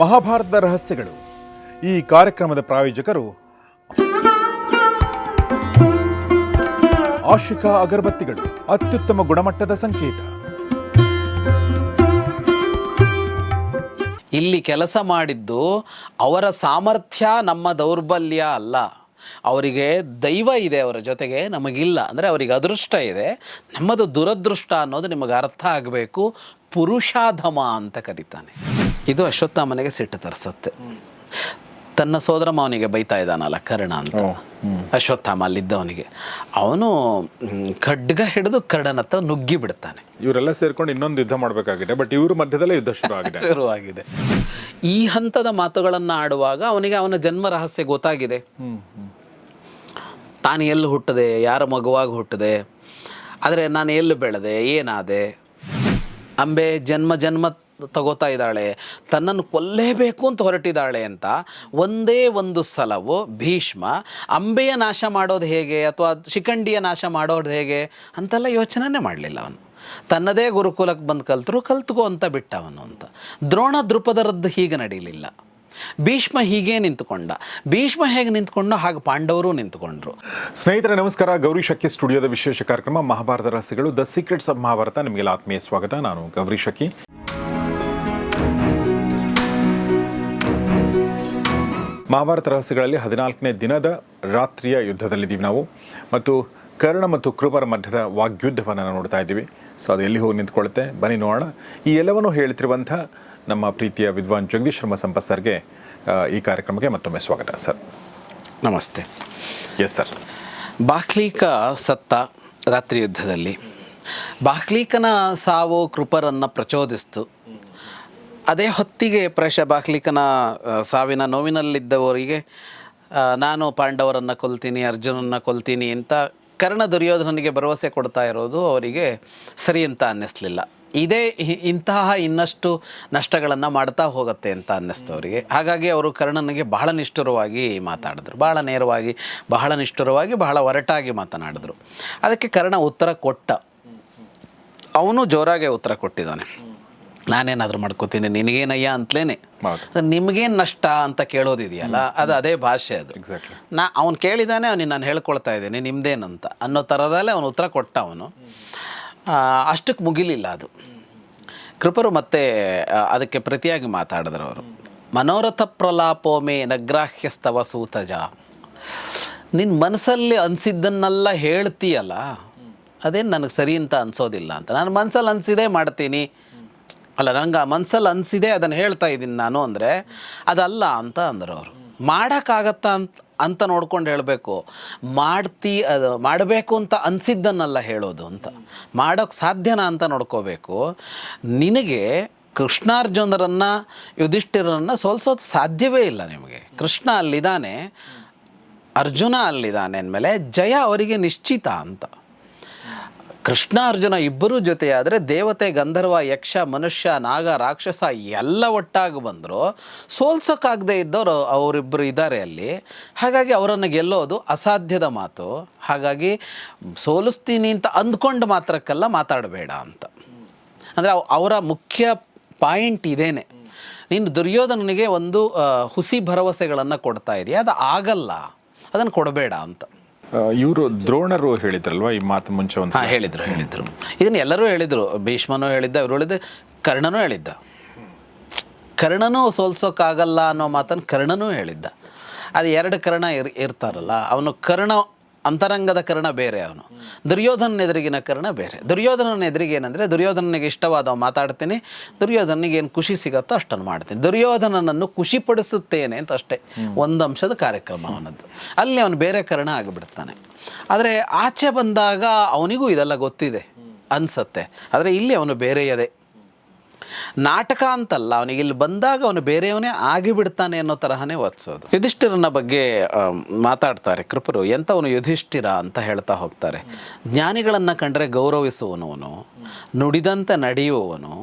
ಮಹಾಭಾರತದ ರಹಸ್ಯಗಳು. ಈ ಕಾರ್ಯಕ್ರಮದ ಪ್ರಾಯೋಜಕರು ಆಶಿಕಾ ಅಗರಬತ್ತಿಗಳು, ಅತ್ಯುತ್ತಮ ಗುಣಮಟ್ಟದ ಸಂಕೇತ. ಇಲ್ಲಿ ಕೆಲಸ ಮಾಡಿದ್ದು ಅವರ ಸಾಮರ್ಥ್ಯ ನಮ್ಮ ದೌರ್ಬಲ್ಯ ಅಲ್ಲ. ಅವರಿಗೆ ದೈವ ಇದೆ ಅವರ ಜೊತೆಗೆ, ನಮಗಿಲ್ಲ. ಅಂದರೆ ಅವರಿಗೆ ಅದೃಷ್ಟ ಇದೆ. ನಮ್ಮದು ದುರದೃಷ್ಟ ಅನ್ನೋದು ನಿಮಗೆ ಅರ್ಥ ಆಗಬೇಕು. ಪುರುಷಾಧಮ ಅಂತ ಕರೀತಾನೆ. ಇದು ಅಶ್ವತ್ಥಾಮನಿಗೆ ಸಿಟ್ಟು ತರಿಸುತ್ತೆ. ತನ್ನ ಸೋದರ ಮಾವನಿಗೆ ಬೈತಾ ಇದ್ದಾನಲ್ಲ ಕರ್ಣ ಅಂತ. ಅಶ್ವತ್ಥಾಮ ಅಲ್ಲಿದ್ದವನಿಗೆ. ಅವನು ಖಡ್ಗ ಹಿಡಿದು ಕರ್ಣನ ಹತ್ರ ನುಗ್ಗಿ ಬಿಡ್ತಾನೆ. ಇವರೆಲ್ಲ ಸೇರ್ಕೊಂಡು ಇನ್ನೊಂದು ಯುದ್ಧ ಮಾಡಬೇಕಾಗಿದೆ ಬಟ್ ಇವ್ರ ಮಧ್ಯದಲ್ಲೇ ಯುದ್ಧ ಶುರು ಆಗಿದೆ. ಶುರುವಾಗಿದೆ ಈ ಹಂತದ ಮಾತುಗಳನ್ನು ಆಡುವಾಗ ಅವನಿಗೆ ಅವನ ಜನ್ಮ ರಹಸ್ಯ ಗೊತ್ತಾಗಿದೆ. ತಾನು ಎಲ್ಲಿ ಹುಟ್ಟದೆ ಯಾರ ಮಗುವಾಗಿ ಹುಟ್ಟದೆ ಆದರೆ ನಾನು ಎಲ್ಲಿ ಬೆಳೆದೆ ಏನಾದೆ ಅಂಬೆ ಜನ್ಮ ಜನ್ಮ ತಗೋತಾ ಇದ್ದಾಳೆ, ತನ್ನನ್ನು ಕೊಲ್ಲೇಬೇಕು ಅಂತ ಹೊರಟಿದ್ದಾಳೆ ಅಂತ ಒಂದೇ ಒಂದು ಸಲವು ಭೀಷ್ಮ, ಅಂಬೆಯ ನಾಶ ಮಾಡೋದು ಹೇಗೆ ಅಥವಾ ಶಿಖಂಡಿಯ ನಾಶ ಮಾಡೋದು ಹೇಗೆ ಅಂತೆಲ್ಲ ಯೋಚನೆ ಮಾಡಲಿಲ್ಲ ಅವನು. ತನ್ನದೇ ಗುರುಕುಲಕ್ಕೆ ಬಂದು ಕಲ್ತರು ಕಲ್ತ್ಕೋ ಅಂತ ಬಿಟ್ಟ ಅವನು ಅಂತ. ದ್ರೋಣ ದೃಪದರದ್ದು ಹೀಗೆ ನಡೀಲಿಲ್ಲ. ಭೀಷ್ಮ ಹೀಗೆ ನಿಂತ್ಕೊಂಡ. ಭೀಷ್ಮ ಹೇಗೆ ನಿಂತ್ಕೊಂಡು ಹಾಗೆ ಪಾಂಡವರು ನಿಂತ್ಕೊಂಡ್ರು. ಸ್ನೇಹಿತರೆ, ನಮಸ್ಕಾರ. ಗೌರಿ ಶಕ್ಕಿ ಸ್ಟುಡಿಯೋದ ವಿಶೇಷ ಕಾರ್ಯಕ್ರಮ ಮಹಾಭಾರತ ರಹಸ್ಯಗಳು, ದ ಸೀಕ್ರೆಟ್ಸ್ ಆಫ್ ಮಹಾಭಾರತ ನಿಮಗೆಲ್ಲ ಆತ್ಮೀಯ ಸ್ವಾಗತ. ನಾನು ಗೌರಿ ಶಕ್ಕಿ ಮಹಾಭಾರತ ರಹಸ್ಯಗಳಲ್ಲಿ ಹದಿನಾಲ್ಕನೇ ದಿನದ ರಾತ್ರಿಯ ಯುದ್ಧದಲ್ಲಿದ್ದೀವಿ ನಾವು. ಮತ್ತು ಕರ್ಣ ಮತ್ತು ಕೃಪರ ಮಧ್ಯದ ವಾಗ್ಯುದ್ಧವನ್ನು ನಾವು ನೋಡ್ತಾ ಇದ್ದೀವಿ. ಸೊ ಅದು ಎಲ್ಲಿ ಹೋಗಿ ನಿಂತ್ಕೊಳ್ಳುತ್ತೆ? ಬನ್ನಿ ನೋಡೋಣ. ಈ ಎಲ್ಲವನ್ನೂ ಹೇಳ್ತಿರುವಂಥ ನಮ್ಮ ಪ್ರೀತಿಯ ವಿದ್ವಾನ್ ಜಗದೀಶ್ ಶರ್ಮ ಸಂಪತ್ ಸರ್ಗೆ ಈ ಕಾರ್ಯಕ್ರಮಕ್ಕೆ ಮತ್ತೊಮ್ಮೆ ಸ್ವಾಗತ ಸರ್. ನಮಸ್ತೆ. ಎಸ್ ಸರ್ ಬಾಹ್ಲೀಕ ಸತ್ತ ರಾತ್ರಿ ಯುದ್ಧದಲ್ಲಿ ಬಾಹ್ಲೀಕನ ಸಾವು ಕೃಪರನ್ನು ಪ್ರಚೋದಿಸ್ತು. ಅದೇ ಹೊತ್ತಿಗೆ ಪ್ರೇಷ ಬಾಕ್ಲಿಕನ ಸಾವಿನ ನೋವಿನಲ್ಲಿದ್ದವರಿಗೆ ನಾನು ಪಾಂಡವರನ್ನು ಕೊಲ್ತೀನಿ, ಅರ್ಜುನನ್ನ ಕೊಲ್ತೀನಿ ಅಂತ ಕರ್ಣ ದುರ್ಯೋಧನನಿಗೆ ಭರವಸೆ ಕೊಡ್ತಾ ಇರೋದು ಅವರಿಗೆ ಸರಿ ಅಂತ ಅನ್ನಿಸ್ಲಿಲ್ಲ. ಇದೇ ಇಂತಹ ಇನ್ನಷ್ಟು ನಷ್ಟಗಳನ್ನು ಮಾಡ್ತಾ ಹೋಗುತ್ತೆ ಅಂತ ಅನ್ನಿಸ್ತು ಅವರಿಗೆ. ಹಾಗಾಗಿ ಅವರು ಕರ್ಣನಿಗೆ ಬಹಳ ನಿಷ್ಠುರವಾಗಿ ಮಾತಾಡಿದ್ರು. ಬಹಳ ನೇರವಾಗಿ, ಬಹಳ ನಿಷ್ಠುರವಾಗಿ, ಬಹಳ ಒರಟಾಗಿ ಮಾತನಾಡಿದ್ರು. ಅದಕ್ಕೆ ಕರ್ಣ ಉತ್ತರ ಕೊಟ್ಟ. ಅವನು ಜೋರಾಗೆ ಉತ್ತರ ಕೊಟ್ಟಿದ್ದಾನೆ. ನಾನೇನಾದರೂ ಮಾಡ್ಕೋತೀನಿ ನಿನಗೇನಯ್ಯ ಅಂತಲೇನೆ. ನಿಮಗೇನು ನಷ್ಟ ಅಂತ ಕೇಳೋದಿದೆಯಲ್ಲ ಅದು ಅದೇ ಭಾಷೆ ಅದು. ನಾ ಅವ್ನು ಕೇಳಿದಾನೆ ಅವನಿಗೆ ನಾನು ಹೇಳ್ಕೊಳ್ತಾ ಇದ್ದೀನಿ ನಿಮ್ದೇನಂತ. ಅನ್ನೋ ಥರದಲ್ಲೇ ಅವನು ಉತ್ತರ ಕೊಟ್ಟ ಅವನು ಅಷ್ಟಕ್ಕೆ ಮುಗಿಲಿಲ್ಲ ಅದು. ಕೃಪರು ಮತ್ತೆ ಅದಕ್ಕೆ ಪ್ರತಿಯಾಗಿ ಮಾತಾಡಿದ್ರು ಅವರು. ಮನೋರಥ ಪ್ರಲಾಪೋಮೆ ನಗ್ರಾಹ್ಯಸ್ತವ ಸೂತಜ. ನಿನ್ನ ಮನಸ್ಸಲ್ಲಿ ಅನಿಸಿದ್ದನ್ನೆಲ್ಲ ಹೇಳ್ತೀಯಲ್ಲ ಅದೇನು ನನಗೆ ಸರಿ ಅಂತ ಅನ್ಸೋದಿಲ್ಲ ಅಂತ. ನಾನು ಮನಸ್ಸಲ್ಲಿ ಅನಿಸಿದೆ ಮಾಡ್ತೀನಿ. ಅಲ್ಲ, ನಂಗೆ ಮನಸ್ಸಲ್ಲಿ ಅನಿಸಿದೆ, ಅದನ್ನು ಹೇಳ್ತಾ ಇದ್ದೀನಿ ನಾನು ಅಂದರೆ, ಅದಲ್ಲ ಅಂತ ಅಂದರು ಅವರು. ಮಾಡೋಕ್ಕಾಗತ್ತಾ ಅಂತ ಅಂತ ನೋಡ್ಕೊಂಡು ಹೇಳಬೇಕು. ಮಾಡ್ತಿ, ಅದು ಮಾಡಬೇಕು ಅಂತ ಅನಿಸಿದ್ದನ್ನೆಲ್ಲ ಹೇಳೋದು ಅಂತ. ಮಾಡೋಕ್ಕೆ ಸಾಧ್ಯನಾ ಅಂತ ನೋಡ್ಕೋಬೇಕು. ನಿನಗೆ ಕೃಷ್ಣಾರ್ಜುನರನ್ನು, ಯುಧಿಷ್ಠಿರನ್ನು ಸೋಲ್ಸೋದು ಸಾಧ್ಯವೇ ಇಲ್ಲ ನಿಮಗೆ. ಕೃಷ್ಣ ಅಲ್ಲಿದ್ದಾನೆ ಅರ್ಜುನ ಅಲ್ಲಿದ್ದಾನೆ ಅಂದಮೇಲೆ ಜಯ ಅವರಿಗೆ ನಿಶ್ಚಿತ ಅಂತ. ಕೃಷ್ಣ ಅರ್ಜುನ ಇಬ್ಬರೂ ಜೊತೆಯಾದರೆ ದೇವತೆ, ಗಂಧರ್ವ, ಯಕ್ಷ, ಮನುಷ್ಯ, ನಾಗ, ರಾಕ್ಷಸ ಎಲ್ಲ ಒಟ್ಟಾಗಿ ಬಂದರು. ಸೋಲ್ಸೋಕ್ಕಾಗದೆ ಇದ್ದವರು ಅವರಿಬ್ಬರು ಇದ್ದಾರೆ ಅಲ್ಲಿ. ಹಾಗಾಗಿ ಅವರನ್ನು ಗೆಲ್ಲೋದು ಅಸಾಧ್ಯದ ಮಾತು. ಹಾಗಾಗಿ ಸೋಲಿಸ್ತೀನಿ ಅಂತ ಅಂದ್ಕೊಂಡು ಮಾತ್ರಕ್ಕೆಲ್ಲ ಮಾತಾಡಬೇಡ ಅಂತ. ಅಂದರೆ ಅವರ ಮುಖ್ಯ ಪಾಯಿಂಟ್ ಇದೇನೆ. ನೀನು ದುರ್ಯೋಧನನಿಗೆ ಒಂದು ಹುಸಿ ಭರವಸೆಗಳನ್ನು ಕೊಡ್ತಾ ಇದೆಯಾ. ಅದು ಆಗಲ್ಲ. ಅದನ್ನು ಕೊಡಬೇಡ ಅಂತ. ಇವರು ದ್ರೋಣರು ಹೇಳಿದ್ರಲ್ವಾ? ಈ ಮಾತು ಮುಂಚೆ ಒಂದು ಹಾಂ, ಹೇಳಿದರು ಹೇಳಿದರು. ಇದನ್ನು ಎಲ್ಲರೂ ಹೇಳಿದರು. ಭೀಷ್ಮನೂ ಹೇಳಿದ್ದ, ಇವರು ಹೇಳಿದ್ದೆ, ಕರ್ಣನೂ ಹೇಳಿದ್ದ. ಕರ್ಣನೂ ಸೋಲ್ಸೋಕ್ಕಾಗಲ್ಲ ಅನ್ನೋ ಮಾತನ್ನು ಕರ್ಣನೂ ಹೇಳಿದ್ದ. ಅದು ಎರಡು ಕರ್ಣ ಇರ್, ಇರ್ತಾರಲ್ಲ, ಅವನು ಕರ್ಣ ಅಂತರಂಗದ ಕರ್ಣ ಬೇರೆ ಅವನು. ದುರ್ಯೋಧನ ಎದುರಿಗಿನ ಕರ್ಣ ಬೇರೆ. ದುರ್ಯೋಧನನ ಎದುರಿಗೆ ಏನಂದರೆ, ದುರ್ಯೋಧನನಿಗೆ ಇಷ್ಟವಾದ ಮಾತಾಡ್ತೀನಿ ದುರ್ಯೋಧನಿಗೆ ಏನು ಖುಷಿ ಸಿಗುತ್ತೋ ಅಷ್ಟನ್ನು ಮಾಡ್ತೀನಿ. ದುರ್ಯೋಧನನನ್ನು ಖುಷಿಪಡಿಸುತ್ತೇನೆ ಅಂತ ಅಷ್ಟೇ ಒಂದು ಅಂಶದ ಕಾರ್ಯಕ್ರಮ ಅವನದ್ದು. ಅಲ್ಲಿ ಅವನು ಬೇರೆ ಕರ್ಣ ಆಗಿಬಿಡ್ತಾನೆ. ಆದರೆ ಆಚೆ ಬಂದಾಗ ಅವನಿಗೂ ಇದೆಲ್ಲ ಗೊತ್ತಿದೆ ಅನ್ಸತ್ತೆ. ಆದರೆ ಇಲ್ಲಿ ಅವನು ಬೇರೆಯದೇ. ನಾಟಕ ಅಂತಲ್ಲ, ಅವನಿಗೆ ಇಲ್ಲಿ ಬಂದಾಗ ಅವನು ಬೇರೆಯವನೇ ಆಗಿಬಿಡ್ತಾನೆ ಅನ್ನೋ ತರಹನೇ ವತ್ಸೋದು ಯುಧಿಷ್ಠಿರನ ಬಗ್ಗೆ ಮಾತಾಡ್ತಾರೆ ಕೃಪರು, ಎಂಥವನು ಯುಧಿಷ್ಠಿರ ಅಂತ ಹೇಳ್ತಾ ಹೋಗ್ತಾರೆ. ಜ್ಞಾನಿಗಳನ್ನು ಕಂಡರೆ ಗೌರವಿಸುವವನು ನುಡಿದಂತೆ ನಡೆಯುವವನು,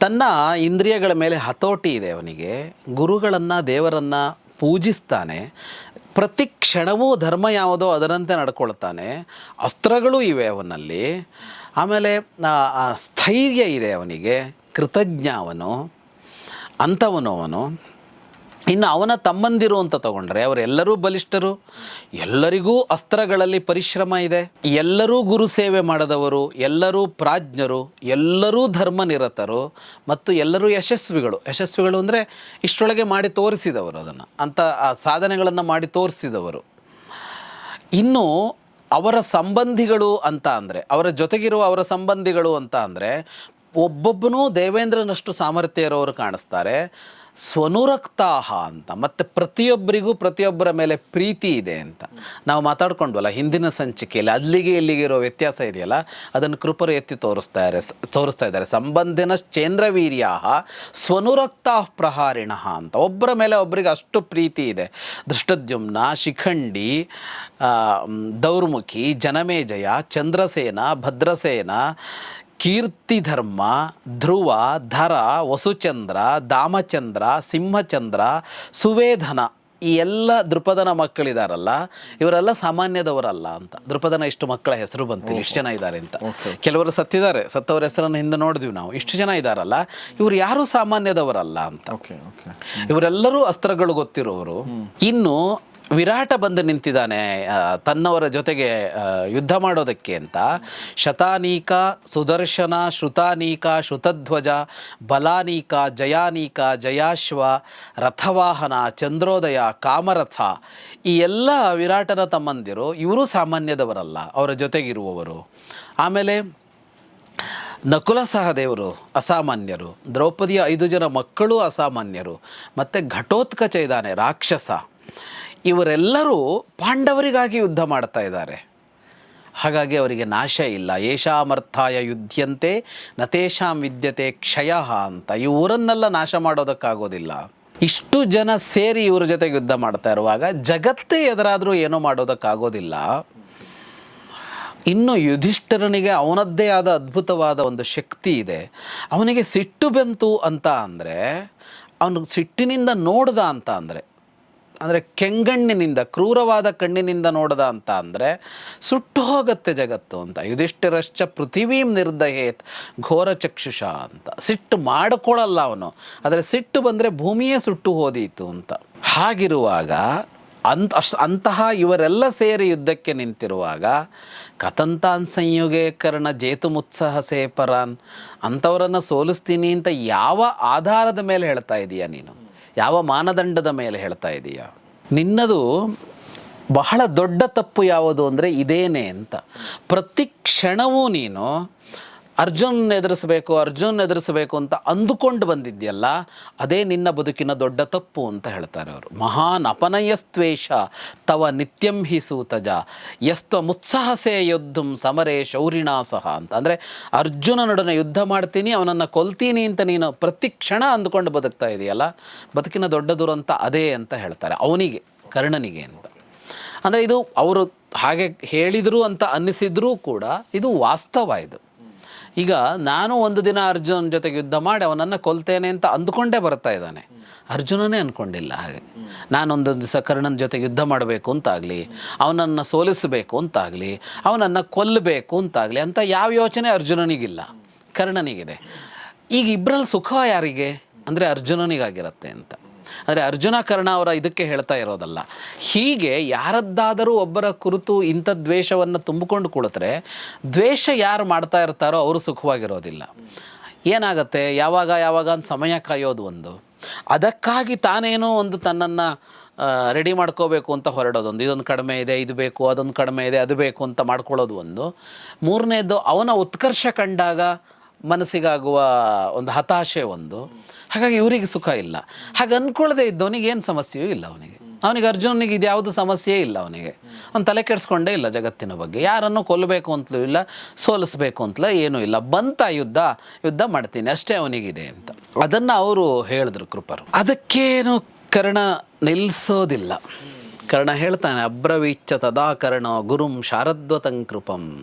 ತನ್ನ ಇಂದ್ರಿಯಗಳ ಮೇಲೆ ಹತೋಟಿ ಇದೆ ಅವನಿಗೆ, ಗುರುಗಳನ್ನು, ದೇವರನ್ನು ಪೂಜಿಸ್ತಾನೆ, ಪ್ರತಿ ಕ್ಷಣವೂ ಧರ್ಮ ಯಾವುದೋ ಅದರಂತೆ ನಡ್ಕೊಳ್ತಾನೆ, ಅಸ್ತ್ರಗಳೂ ಇವೆ ಅವನಲ್ಲಿ, ಆಮೇಲೆ ಸ್ಥೈರ್ಯ ಇದೆ ಅವನಿಗೆ ಕೃತಜ್ಞ ಅವನು ಅಂಥವನು ಅವನು ಇನ್ನು ಅವನ ತಮ್ಮಂದಿರು ಅಂತ ತಗೊಂಡ್ರೆ ಅವರೆಲ್ಲರೂ ಬಲಿಷ್ಠರು, ಎಲ್ಲರಿಗೂ ಅಸ್ತ್ರಗಳಲ್ಲಿ ಪರಿಶ್ರಮ ಇದೆ. ಎಲ್ಲರೂ ಗುರು ಸೇವೆ ಮಾಡದವರು, ಎಲ್ಲರೂ ಪ್ರಾಜ್ಞರು, ಎಲ್ಲರೂ ಧರ್ಮನಿರತರು ಮತ್ತು ಎಲ್ಲರೂ ಯಶಸ್ವಿಗಳು. ಯಶಸ್ವಿಗಳು ಅಂದರೆ ಇಷ್ಟೊಳಗೆ ಮಾಡಿ ತೋರಿಸಿದವರು ಅದನ್ನು, ಅಂತ ಆ ಸಾಧನೆಗಳನ್ನು ಮಾಡಿ ತೋರಿಸಿದವರು. ಇನ್ನು ಅವರ ಸಂಬಂಧಿಗಳು ಅಂತ ಅಂದರೆ, ಅವರ ಜೊತೆಗಿರುವ ಅವರ ಸಂಬಂಧಿಗಳು ಅಂತ ಅಂದರೆ ಒಬ್ಬೊಬ್ಬನೂ ದೇವೇಂದ್ರನಷ್ಟು ಸಾಮರ್ಥ್ಯ ಇರೋರು ಕಾಣಿಸ್ತಾರೆ. ಸ್ವನುರಕ್ತಾಹ ಅಂತ, ಮತ್ತು ಪ್ರತಿಯೊಬ್ಬರಿಗೂ ಪ್ರತಿಯೊಬ್ಬರ ಮೇಲೆ ಪ್ರೀತಿ ಇದೆ ಅಂತ. ನಾವು ಮಾತಾಡ್ಕೊಂಡ್ವಲ್ಲ, ಹಿಂದಿನ ಸಂಚಿಕೆಯಲ್ಲಿ ಅಲ್ಲಿಗೆ ಇಲ್ಲಿಗೆ ಇರೋ ವ್ಯತ್ಯಾಸ ಇದೆಯಲ್ಲ, ಅದನ್ನು ಕೃಪರು ಎತ್ತಿ ತೋರಿಸ್ತಾರೆ ತೋರಿಸ್ತಾ ಇದ್ದಾರೆ. ಸಂಬಂಧಿನ ಚೇಂದ್ರವೀರ್ಯ ಸ್ವನುರಕ್ತಾ ಪ್ರಹಾರಿಣ ಅಂತ. ಒಬ್ಬರ ಮೇಲೆ ಒಬ್ಬರಿಗೆ ಅಷ್ಟು ಪ್ರೀತಿ ಇದೆ. ದೃಷ್ಟದ್ಯುಮ್ನ ಶಿಖಂಡಿ ದೌರ್ಮುಖಿ, ಜನಮೇಜಯ, ಚಂದ್ರಸೇನ, ಭದ್ರಸೇನ ಕೀರ್ತಿಧರ್ಮ ಧ್ರುವ ಧರ ವಸುಚಂದ್ರ ದಾಮಚಂದ್ರ ಸಿಂಹಚಂದ್ರ ಸುವೇಧನ ಈ ಎಲ್ಲ ದೃಪದನ ಮಕ್ಕಳಿದಾರಲ್ಲ ಇವರೆಲ್ಲ ಸಾಮಾನ್ಯದವರಲ್ಲ ಅಂತ. ದೃಪದನ ಇಷ್ಟು ಮಕ್ಕಳ ಹೆಸರು ಬಂತು ಇಷ್ಟು ಜನ ಇದ್ದಾರೆ ಅಂತ. ಕೆಲವರು ಸತ್ತಿದ್ದಾರೆ ಸತ್ತವರ ಹೆಸರನ್ನು ಹಿಂದೆ ನೋಡಿದ್ವಿ ನಾವು. ಇಷ್ಟು ಜನ ಇದ್ದಾರಲ್ಲ ಇವರು ಯಾರು ಸಾಮಾನ್ಯದವರಲ್ಲ ಅಂತ. ಇವರೆಲ್ಲರೂ ಅಸ್ತ್ರಗಳು ಗೊತ್ತಿರೋರು. ಇನ್ನು ವಿರಾಟ ಬಂದು ನಿಂತಿದ್ದಾನೆ ತನ್ನವರ ಜೊತೆಗೆ ಯುದ್ಧ ಮಾಡೋದಕ್ಕೆ ಅಂತ. ಶತಾನೀಕ, ಸುದರ್ಶನ, ಶ್ರುತಾನೀಕ, ಶ್ರುತಧ್ವಜ, ಬಲಾನೀಕ, ಜಯಾನೀಕ, ಜಯಾಶ್ವ, ರಥವಾಹನ, ಚಂದ್ರೋದಯ, ಕಾಮರಥ ಈ ಎಲ್ಲ ವಿರಾಟನ ತಮ್ಮಂದಿರು, ಇವರು ಸಾಮಾನ್ಯದವರಲ್ಲ, ಅವರ ಜೊತೆಗಿರುವವರು. ಆಮೇಲೆ ನಕುಲ ಸಹದೇವರು ಅಸಾಮಾನ್ಯರು, ದ್ರೌಪದಿಯ ಐದು ಜನ ಮಕ್ಕಳು ಅಸಾಮಾನ್ಯರು, ಮತ್ತು ಘಟೋತ್ಕಚ ಇದ್ದಾನೆ, ರಾಕ್ಷಸ. ಇವರೆಲ್ಲರೂ ಪಾಂಡವರಿಗಾಗಿ ಯುದ್ಧ ಮಾಡ್ತಾ ಇದ್ದಾರೆ. ಹಾಗಾಗಿ ಅವರಿಗೆ ನಾಶ ಇಲ್ಲ. ಏಷಾಮರ್ಥಾಯ ಯುದ್ಧಂತೆ ನತೇಶಾಂ ವಿದ್ಯತೆ ಕ್ಷಯ ಅಂತ. ಈ ಊರನ್ನೆಲ್ಲ ನಾಶ ಮಾಡೋದಕ್ಕಾಗೋದಿಲ್ಲ. ಇಷ್ಟು ಜನ ಸೇರಿ ಇವ್ರ ಜೊತೆಗೆ ಯುದ್ಧ ಮಾಡ್ತಾ ಇರುವಾಗ ಜಗತ್ತೇ ಎದುರಾದರೂ ಏನೂ ಮಾಡೋದಕ್ಕಾಗೋದಿಲ್ಲ. ಇನ್ನು ಯುಧಿಷ್ಠರನಿಗೆ ಅವನದ್ದೇ ಆದ ಅದ್ಭುತವಾದ ಒಂದು ಶಕ್ತಿ ಇದೆ. ಅವನಿಗೆ ಸಿಟ್ಟು ಬಂತು ಅಂತ ಅಂದರೆ, ಅವನು ಸಿಟ್ಟಿನಿಂದ ನೋಡ್ದ ಅಂತ ಅಂದರೆ ಅಂದರೆ ಕೆಂಗಣ್ಣಿನಿಂದ, ಕ್ರೂರವಾದ ಕಣ್ಣಿನಿಂದ ನೋಡದ ಅಂತ ಅಂದರೆ ಸುಟ್ಟು ಹೋಗುತ್ತೆ ಜಗತ್ತು ಅಂತ. ಯುಧಿಷ್ಠಿರಶ್ಚ ಪೃಥಿವೀಂ ನಿರ್ದಯೇತ್ ಘೋರ ಚಕ್ಷುಷ ಅಂತ. ಸಿಟ್ಟು ಮಾಡಿಕೊಳ್ಳಲ್ಲ ಅವನು. ಆದರೆ ಸಿಟ್ಟು ಬಂದರೆ ಭೂಮಿಯೇ ಸುಟ್ಟು ಹೋದೀತು ಅಂತ. ಹಾಗಿರುವಾಗ ಅಂತ ಅಶ್ ಅಂತಹ ಇವರೆಲ್ಲ ಸೇರಿ ಯುದ್ಧಕ್ಕೆ ನಿಂತಿರುವಾಗ ಕಥಂತಾನ್ ಸಂಯುಗೆ ಕರ್ಣ ಜೇತುಮುತ್ಸಾಹ ಸೇಪರಾನ್ ಅಂಥವರನ್ನು ಸೋಲಿಸ್ತೀನಿ ಅಂತ ಯಾವ ಆಧಾರದ ಮೇಲೆ ಹೇಳ್ತಾ ಇದೀಯ ನೀನು? ಯಾವ ಮಾನದಂಡದ ಮೇಲೆ ಹೇಳ್ತಾ ಇದೀಯ? ನಿನ್ನದು ಬಹಳ ದೊಡ್ಡ ತಪ್ಪು ಯಾವುದು ಅಂದರೆ ಇದೇನೆ ಅಂತ. ಪ್ರತಿ ಕ್ಷಣವೂ ನೀನು ಅರ್ಜುನ್ ಎದುರಿಸಬೇಕು ಅರ್ಜುನ್ ಎದುರಿಸಬೇಕು ಅಂತ ಅಂದುಕೊಂಡು ಬಂದಿದ್ಯಲ್ಲ, ಅದೇ ನಿನ್ನ ಬದುಕಿನ ದೊಡ್ಡ ತಪ್ಪು ಅಂತ ಹೇಳ್ತಾರೆ ಅವರು. ಮಹಾನ್ ಅಪನಯಸ್ತ್ವೇಷ, ತವ ನಿತ್ಯಂ ಹಿ ಸೂತಜ ಎಸ್ತ್ವ ಮುತ್ಸಾಹಸೆ ಯುದ್ಧಂ ಸಮರೇ ಶೌರಿಣಾ ಸಹ ಅಂತ. ಅಂದರೆ ಅರ್ಜುನನೊಡನೆ ಯುದ್ಧ ಮಾಡ್ತೀನಿ, ಅವನನ್ನು ಕೊಲ್ತೀನಿ ಅಂತ ನೀನು ಪ್ರತಿ ಕ್ಷಣ ಅಂದುಕೊಂಡು ಬದುಕ್ತಾ ಇದೆಯಲ್ಲ, ಬದುಕಿನ ದೊಡ್ಡ ದುರಂತ ಅದೇ ಅಂತ ಹೇಳ್ತಾರೆ, ಅವನಿಗೆ, ಕರ್ಣನಿಗೆ ಅಂತ. ಅಂದರೆ ಇದು ಅವರು ಹಾಗೆ ಹೇಳಿದರು ಅಂತ ಅನ್ನಿಸಿದ್ರೂ ಕೂಡ ಇದು ವಾಸ್ತವ ಇದು. ಈಗ ನಾನು ಒಂದು ದಿನ ಅರ್ಜುನ್ ಜೊತೆಗೆ ಯುದ್ಧ ಮಾಡಿ ಅವನನ್ನು ಕೊಲ್ತೇನೆ ಅಂತ ಅಂದ್ಕೊಂಡೇ ಬರ್ತಾ ಇದ್ದಾನೆ. ಅರ್ಜುನನೇ ಅಂದ್ಕೊಂಡಿಲ್ಲ ಹಾಗೆ. ನಾನೊಂದು ದಿವಸ ಕರ್ಣನ ಜೊತೆಗೆ ಯುದ್ಧ ಮಾಡಬೇಕು ಅಂತಾಗಲಿ, ಅವನನ್ನು ಸೋಲಿಸಬೇಕು ಅಂತಾಗಲಿ, ಅವನನ್ನು ಕೊಲ್ಲಬೇಕು ಅಂತಾಗಲಿ ಅಂತ ಯಾವ ಯೋಚನೆ ಅರ್ಜುನನಿಗಿಲ್ಲ. ಕರ್ಣನಿಗಿದೆ. ಈಗ ಇಬ್ಬರಲ್ಲಿ ಸುಖ ಯಾರಿಗೆ? ಅಂದರೆ ಅರ್ಜುನನಿಗಾಗಿರುತ್ತೆ ಅಂತ. ಅಂದರೆ ಅರ್ಜುನ ಕರ್ಣ ಅವರ ಇದಕ್ಕೆ ಹೇಳ್ತಾ ಇರೋದಲ್ಲ. ಹೀಗೆ ಯಾರದ್ದಾದರೂ ಒಬ್ಬರ ಕುರಿತು ಇಂಥ ದ್ವೇಷವನ್ನು ತುಂಬಿಕೊಂಡು ಕುಳಿತರೆ ದ್ವೇಷ ಯಾರು ಮಾಡ್ತಾ ಇರ್ತಾರೋ ಅವರು ಸುಖವಾಗಿರೋದಿಲ್ಲ. ಏನಾಗುತ್ತೆ? ಯಾವಾಗ ಯಾವಾಗ ಅಂತ ಸಮಯ ಕಾಯೋದು ಒಂದು. ಅದಕ್ಕಾಗಿ ತಾನೇನೋ ಒಂದು ತನ್ನನ್ನು ರೆಡಿ ಮಾಡ್ಕೋಬೇಕು ಅಂತ ಹೊರಡೋದೊಂದು. ಇದೊಂದು ಕಡಿಮೆ ಇದೆ, ಇದು ಬೇಕು, ಅದೊಂದು ಕಡಿಮೆ ಇದೆ, ಅದು ಬೇಕು ಅಂತ ಮಾಡ್ಕೊಳ್ಳೋದು ಒಂದು. ಮೂರನೇದು ಅವನ ಉತ್ಕರ್ಷ ಕಂಡಾಗ ಮನಸ್ಸಿಗಾಗುವ ಒಂದು ಹತಾಶೆ ಒಂದು. ಹಾಗಾಗಿ ಇವರಿಗೆ ಸುಖ ಇಲ್ಲ. ಹಾಗೆ ಅಂದ್ಕೊಳ್ಳದೆ ಇದ್ದವನಿಗೆ ಏನು ಸಮಸ್ಯೆಯೂ ಇಲ್ಲ ಅವನಿಗೆ. ಅವನಿಗೆ ಅರ್ಜುನಿಗೆ ಇದ್ಯಾವುದು ಸಮಸ್ಯೆ ಇಲ್ಲ ಅವನಿಗೆ. ಅವ್ನು ತಲೆ ಕೆಡಿಸ್ಕೊಂಡೇ ಇಲ್ಲ ಜಗತ್ತಿನ ಬಗ್ಗೆ. ಯಾರನ್ನು ಕೊಲ್ಲಬೇಕು ಅಂತಲೂ ಇಲ್ಲ, ಸೋಲಿಸ್ಬೇಕು ಅಂತಲೂ ಏನೂ ಇಲ್ಲ. ಬಂತ ಯುದ್ಧ ಯುದ್ಧ ಮಾಡ್ತೀನಿ, ಅಷ್ಟೇ ಅವನಿಗಿದೆ ಅಂತ. ಅದನ್ನು ಅವರು ಹೇಳಿದ್ರು ಕೃಪರು. ಅದಕ್ಕೇನು ಕರ್ಣ ನಿಲ್ಲಿಸೋದಿಲ್ಲ ಕರ್ಣ ಹೇಳ್ತಾನೆ, ಅಬ್ರವೀಚ್ಛ ತದಾ ಕರ್ಣ ಗುರುಂ ಶಾರದ್ವತಂ ಕೃಪಂ.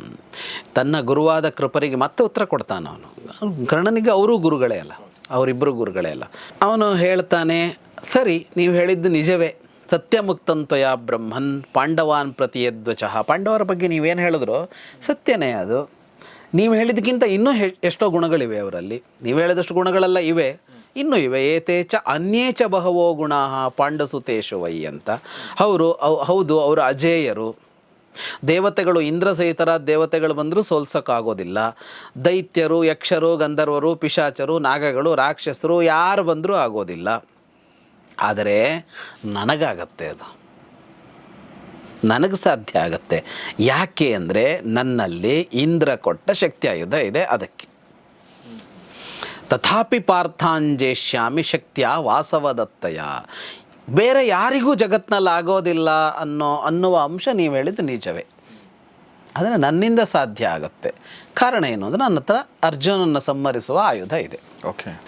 ತನ್ನ ಗುರುವಾದ ಕೃಪರಿಗೆ ಮತ್ತೆ ಉತ್ತರ ಕೊಡ್ತಾನೆ ಅವನು. ಕರ್ಣನಿಗೆ ಅವರೂ ಗುರುಗಳೇ ಅಲ್ಲ. ಅವರಿಬ್ಬರು ಗುರುಗಳೇ ಅಲ್ಲ. ಅವನು ಹೇಳ್ತಾನೆ, ಸರಿ, ನೀವು ಹೇಳಿದ್ದು ನಿಜವೇ. ಸತ್ಯಮುಕ್ತಂತ್ವಯ ಬ್ರಹ್ಮನ್ ಪಾಂಡವಾನ್ ಪ್ರತಿಯದ್ವಚಃ. ಪಾಂಡವರ ಬಗ್ಗೆ ನೀವೇನು ಹೇಳಿದ್ರು, ಸತ್ಯನೇ ಅದು. ನೀವು ಹೇಳಿದ್ದಕ್ಕಿಂತ ಇನ್ನೂ ಎಷ್ಟೋ ಗುಣಗಳಿವೆ ಅವರಲ್ಲಿ. ನೀವು ಹೇಳಿದಷ್ಟು ಗುಣಗಳೆಲ್ಲ ಇವೆ. ಇನ್ನೂ ಇವೆ. ಏತೇ ಚ ಅನ್ಯೇ ಚ ಬಹವೋ ಗುಣ ಪಾಂಡಸುತೇಶು ವೈ ಅಂತ. ಅವರು, ಅವ್- ಹೌದು, ಅವರು ಅಜೇಯರು. ದೇವತೆಗಳು ಇಂದ್ರ ಸಹಿತರ ದೇವತೆಗಳು ಬಂದರೂ ಸೋಲ್ಸೋಕ್ಕಾಗೋದಿಲ್ಲ. ದೈತ್ಯರು, ಯಕ್ಷರು, ಗಂಧರ್ವರು, ಪಿಶಾಚರು, ನಾಗಗಳು, ರಾಕ್ಷಸರು ಯಾರು ಬಂದರೂ ಆಗೋದಿಲ್ಲ. ಆದರೆ ನನಗಾಗತ್ತೆ ಅದು. ನನಗೆ ಸಾಧ್ಯ ಆಗತ್ತೆ. ಯಾಕೆ ಅಂದರೆ ನನ್ನಲ್ಲಿ ಇಂದ್ರ ಕೊಟ್ಟ ಶಕ್ತಿ ಆಯುಧ ಇದೆ ಅದಕ್ಕೆ. ತಥಾಪಿ ಪಾರ್ಥಾಂಜೇಷ್ಯಾಮಿ ಶಕ್ತಿಯ ವಾಸವದತ್ತಯ. ಬೇರೆ ಯಾರಿಗೂ ಜಗತ್ತಿನಲ್ಲಿ ಆಗೋದಿಲ್ಲ ಅನ್ನೋ ಅನ್ನುವ ಅಂಶ ನೀವು ಹೇಳಿದ್ದು ನಿಜವೇ. ಆದರೆ ನನ್ನಿಂದ ಸಾಧ್ಯ ಆಗುತ್ತೆ. ಕಾರಣ ಏನು ಅಂದರೆ ನನ್ನ ಹತ್ರ ಅರ್ಜುನನ್ನು ಸಂಹರಿಸುವ ಆಯುಧ ಇದೆ. ಓಕೆ.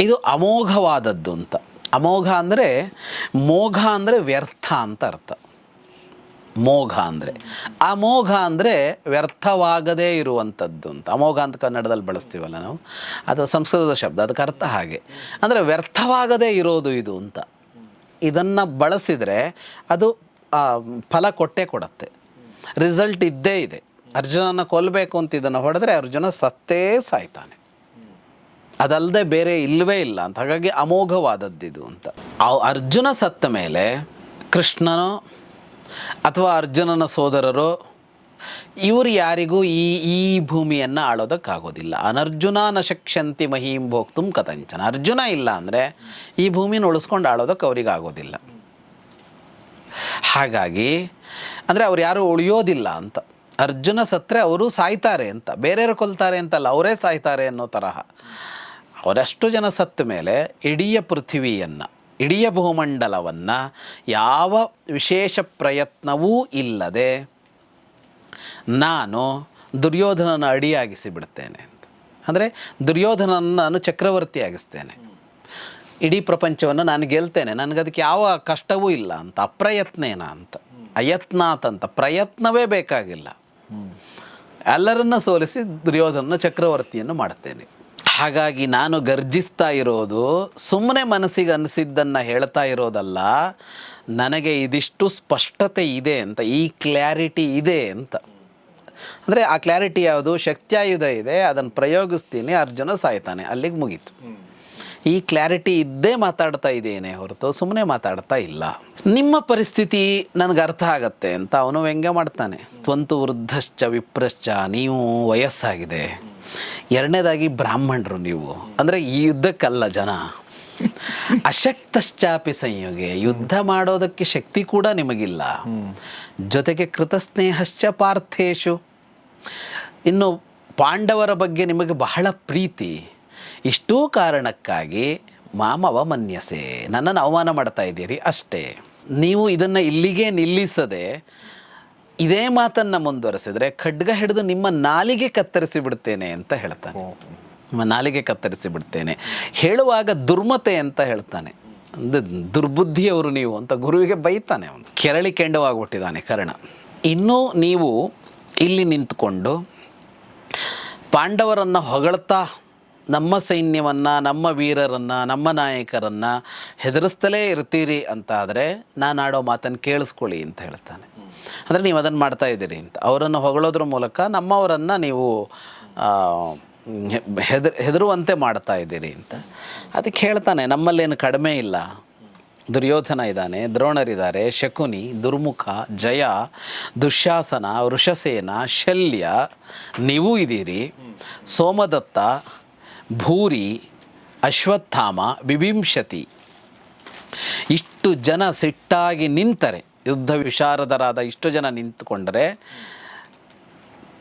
ಇದು ಅಮೋಘವಾದದ್ದು ಅಂತ. ಅಮೋಘ ಅಂದರೆ ಮೋಘ ಅಂದರೆ ವ್ಯರ್ಥ ಅಂತ ಅರ್ಥ. ಮೋಘ ಅಂದರೆ. ಅಮೋಘ ಅಂದರೆ ವ್ಯರ್ಥವಾಗದೇ ಇರುವಂಥದ್ದು ಅಂತ. ಅಮೋಘ ಅಂತ ಕನ್ನಡದಲ್ಲಿ ಬಳಸ್ತೀವಲ್ಲ ನಾವು. ಅದು ಸಂಸ್ಕೃತದ ಶಬ್ದ ಅದಕ್ಕೆ ಅರ್ಥ ಹಾಗೆ. ಅಂದರೆ ವ್ಯರ್ಥವಾಗದೇ ಇರೋದು ಇದು ಅಂತ. ಇದನ್ನು ಬಳಸಿದರೆ ಅದು ಫಲ ಕೊಟ್ಟೇ ಕೊಡುತ್ತೆ. ರಿಸಲ್ಟ್ ಇದ್ದೇ ಇದೆ. ಅರ್ಜುನನ ಕೊಲ್ಲಬೇಕು ಅಂತ ಇದನ್ನು ಹೊಡೆದ್ರೆ ಅರ್ಜುನ ಸತ್ತೇ ಸಾಯ್ತಾನೆ. ಅದಲ್ಲದೆ ಬೇರೆ ಇಲ್ಲವೇ ಇಲ್ಲ ಅಂತ. ಹಾಗಾಗಿ ಅಮೋಘವಾದದ್ದಿದು ಅಂತ. ಅರ್ಜುನ ಸತ್ತ ಮೇಲೆ ಕೃಷ್ಣನೋ ಅಥವಾ ಅರ್ಜುನನ ಸೋದರರು ಇವರು ಯಾರಿಗೂ ಈ ಈ ಭೂಮಿಯನ್ನು ಆಳೋದಕ್ಕಾಗೋದಿಲ್ಲ. ಅನರ್ಜುನ ನಶಕ್ಷಂತಿ ಮಹೀಂ ಭೋಕ್ತುಂ ಕಥಂಚನ. ಅರ್ಜುನ ಇಲ್ಲ ಅಂದರೆ ಈ ಭೂಮಿನ ಉಳಿಸ್ಕೊಂಡು ಆಳೋದಕ್ಕೆ ಅವರಿಗಾಗೋದಿಲ್ಲ ಹಾಗಾಗಿ, ಅಂದರೆ ಅವ್ರು ಯಾರು ಉಳಿಯೋದಿಲ್ಲ ಅಂತ. ಅರ್ಜುನ ಸತ್ತರೆ ಅವರು ಸಾಯ್ತಾರೆ ಅಂತ. ಬೇರೆಯವರು ಕೊಲ್ತಾರೆ ಅಂತಲ್ಲ, ಅವರೇ ಸಾಯ್ತಾರೆ ಅನ್ನೋ ತರಹ. ಅವರಷ್ಟು ಜನ ಸತ್ತ ಮೇಲೆ ಇಡೀ ಪೃಥ್ವಿಯನ್ನು ಇಡೀ ಭೂಮಂಡಲವನ್ನು ಯಾವ ವಿಶೇಷ ಪ್ರಯತ್ನವೂ ಇಲ್ಲದೆ ನಾನು ದುರ್ಯೋಧನನ ಅಡಿಯಾಗಿಸಿ ಬಿಡ್ತೇನೆ ಅಂತ. ಅಂದರೆ ದುರ್ಯೋಧನನ ನಾನು ಚಕ್ರವರ್ತಿಯಾಗಿಸ್ತೇನೆ ಇಡೀ ಪ್ರಪಂಚವನ್ನು ನಾನು ಗೆಲ್ತೇನೆ. ನನಗದಕ್ಕೆ ಯಾವ ಕಷ್ಟವೂ ಇಲ್ಲ ಅಂತ, ಅಪ್ರಯತ್ನೇನ ಅಂತ, ಅಯತ್ನಾತ್ ಅಂತ, ಪ್ರಯತ್ನವೇ ಬೇಕಾಗಿಲ್ಲ. ಎಲ್ಲರನ್ನ ಸೋಲಿಸಿ ದುರ್ಯೋಧನ ಚಕ್ರವರ್ತಿಯನ್ನು ಮಾಡ್ತೇನೆ ಹಾಗಾಗಿ ನಾನು ಗರ್ಜಿಸ್ತಾ ಇರೋದು ಸುಮ್ಮನೆ ಮನಸ್ಸಿಗೆ ಅನಿಸಿದ್ದನ್ನು ಹೇಳ್ತಾ ಇರೋದಲ್ಲ ನನಗೆ ಇದಿಷ್ಟು ಸ್ಪಷ್ಟತೆ ಇದೆ ಅಂತ, ಈ ಕ್ಲ್ಯಾರಿಟಿ ಇದೆ ಅಂತ. ಅಂದರೆ ಆ ಕ್ಲಾರಿಟಿ ಯಾವುದು? ಶಕ್ತಿಯಾಯುಧ ಇದೆ ಅದನ್ನು ಪ್ರಯೋಗಿಸ್ತೀನಿ, ಅರ್ಜುನ ಸಾಯ್ತಾನೆ, ಅಲ್ಲಿಗೆ ಮುಗೀತು. ಈ ಕ್ಲಾರಿಟಿ ಇದ್ದೇ ಮಾತಾಡ್ತಾ ಇದ್ದೇನೆ ಹೊರತು ಸುಮ್ಮನೆ ಮಾತಾಡ್ತಾ ಇಲ್ಲ. ನಿಮ್ಮ ಪರಿಸ್ಥಿತಿ ನನಗೆ ಅರ್ಥ ಆಗತ್ತೆ ಅಂತ ಅವನು ವ್ಯಂಗ್ಯ ಮಾಡ್ತಾನೆ. ತ್ವಂತು ವೃದ್ಧಶ್ಚ ವಿಪ್ರಶ್ಚ, ನೀವು ವಯಸ್ಸಾಗಿದೆ. ಎರಡನೇದಾಗಿ ಬ್ರಾಹ್ಮಣರು ನೀವು. ಅಂದರೆ ಈ ಯುದ್ಧಕ್ಕಲ್ಲ ಜನ. ಅಶಕ್ತಶ್ಚಾಪಿ ಸಂಯುಗೆ ಯುದ್ಧ ಮಾಡೋದಕ್ಕೆ ಶಕ್ತಿ ಕೂಡ ನಿಮಗಿಲ್ಲ. ಜೊತೆಗೆ ಕೃತಸ್ನೇಹಶ್ಚ ಪಾರ್ಥೇಶು. ಇನ್ನು ಪಾಂಡವರ ಬಗ್ಗೆ ನಿಮಗೆ ಬಹಳ ಪ್ರೀತಿ. ಇಷ್ಟೂ ಕಾರಣಕ್ಕಾಗಿ ಮಾಮವ ಮನ್ಯಸೆ ನನ್ನನ್ನು ಅವಮಾನ ಮಾಡ್ತಾ ಇದ್ದೀರಿ ಅಷ್ಟೇ. ನೀವು ಇದನ್ನು ಇಲ್ಲಿಗೆ ನಿಲ್ಲಿಸದೆ ಇದೇ ಮಾತನ್ನು ಮುಂದುವರೆಸಿದರೆ ಖಡ್ಗ ಹಿಡಿದು ನಿಮ್ಮ ನಾಲಿಗೆ ಕತ್ತರಿಸಿ ಬಿಡ್ತೇನೆ ಅಂತ ಹೇಳ್ತಾನೆ ನಾಲಿಗೆ ಕತ್ತರಿಸಿ ಬಿಡ್ತೇನೆ. ಹೇಳುವಾಗ ದುರ್ಮತೆ ಅಂತ ಹೇಳ್ತಾನೆ. ಅಂದರೆ ದುರ್ಬುದ್ಧಿಯವರು ನೀವು ಅಂತ ಗುರುವಿಗೆ ಬೈತಾನೆ ಅವನು. ಕೆರಳಿ ಕೆಂಡವಾಗ್ಬಿಟ್ಟಿದ್ದಾನೆ ಕರ್ಣ. ಇನ್ನೂ ನೀವು ಇಲ್ಲಿ ನಿಂತ್ಕೊಂಡು ಪಾಂಡವರನ್ನು ಹೊಗಳ್ತಾ, ನಮ್ಮ ಸೈನ್ಯವನ್ನು, ನಮ್ಮ ವೀರರನ್ನು, ನಮ್ಮ ನಾಯಕರನ್ನು ಹೆದರಿಸ್ತಲೇ ಇರ್ತೀರಿ ಅಂತ ಆದರೆ ನಾನು ಆಡೋ ಮಾತನ್ನು ಕೇಳಿಸ್ಕೊಳ್ಳಿ ಅಂತ ಹೇಳ್ತಾನೆ. ಅಂದರೆ ನೀವು ಅದನ್ನು ಮಾಡ್ತಾ ಇದ್ದೀರಿ ಅಂತ. ಅವರನ್ನು ಹೊಗಳೋದ್ರ ಮೂಲಕ ನಮ್ಮವರನ್ನು ನೀವು ಹೆದರ್, ಹೆದರುವಂತೆ ಮಾಡ್ತಾ ಇದ್ದೀರಿ ಅಂತ. ಅದಕ್ಕೆ ಹೇಳ್ತಾನೆ, ನಮ್ಮಲ್ಲೇನು ಕಡಿಮೆ ಇಲ್ಲ. ದುರ್ಯೋಧನ ಇದ್ದಾನೆ, ದ್ರೋಣರಿದ್ದಾರೆ, ಶಕುನಿ, ದುರ್ಮುಖ, ಜಯ ದುಶ್ಯಾಸನ ವೃಷಸೇನ, ಶಲ್ಯ, ನೀವು ಇದ್ದೀರಿ. ಸೋಮದತ್ತ, ಭೂರಿ, ಅಶ್ವತ್ಥಾಮ ವಿವಿಂಶತಿ ಇಷ್ಟು ಜನ ಸಿಟ್ಟಾಗಿ ನಿಂತರೆ, ಯುದ್ಧ ವಿಶಾರದರಾದ ಇಷ್ಟು ಜನ ನಿಂತುಕೊಂಡರೆ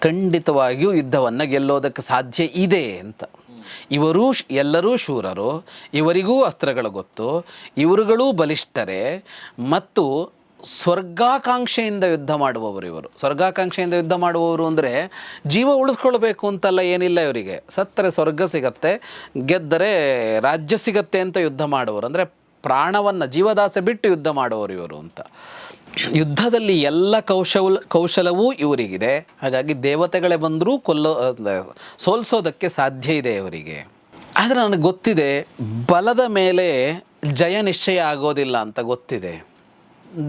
ಖಂಡಿತವಾಗಿಯೂ ಯುದ್ಧವನ್ನು ಗೆಲ್ಲೋದಕ್ಕೆ ಸಾಧ್ಯ ಇದೆ ಅಂತ. ಇವರೂ ಎಲ್ಲರೂ ಶೂರರು, ಇವರಿಗೂ ಅಸ್ತ್ರಗಳು ಗೊತ್ತು, ಇವರುಗಳೂ ಬಲಿಷ್ಠರೇ, ಮತ್ತು ಸ್ವರ್ಗಾಕಾಂಕ್ಷೆಯಿಂದ ಯುದ್ಧ ಮಾಡುವವರು ಇವರು. ಸ್ವರ್ಗಾಕಾಂಕ್ಷೆಯಿಂದ ಯುದ್ಧ ಮಾಡುವವರು ಅಂದರೆ ಜೀವ ಉಳಿಸ್ಕೊಳ್ಬೇಕು ಅಂತಲ್ಲ ಏನಿಲ್ಲ ಇವರಿಗೆ. ಸತ್ತರೆ ಸ್ವರ್ಗ ಸಿಗತ್ತೆ, ಗೆದ್ದರೆ ರಾಜ್ಯ ಸಿಗತ್ತೆ ಅಂತ ಯುದ್ಧ ಮಾಡುವರು ಅಂದರೆ ಪ್ರಾಣವನ್ನು ಜೀವದಾಸೆ ಬಿಟ್ಟು ಯುದ್ಧ ಮಾಡುವವರು ಇವರು ಅಂತ. ಯುದ್ಧದಲ್ಲಿ ಎಲ್ಲ ಕೌಶಲ, ಕೌಶಲವೂ ಇವರಿಗಿದೆ. ಹಾಗಾಗಿ ದೇವತೆಗಳೇ ಬಂದರೂ ಕೊಲ್ಲೋ ಸೋಲ್ಸೋದಕ್ಕೆ ಸಾಧ್ಯ ಇದೆ ಇವರಿಗೆ. ಆದರೆ ನನಗೆ ಗೊತ್ತಿದೆ, ಬಲದ ಮೇಲೆ ಜಯ ನಿಶ್ಚಯ ಆಗೋದಿಲ್ಲ ಅಂತ ಗೊತ್ತಿದೆ.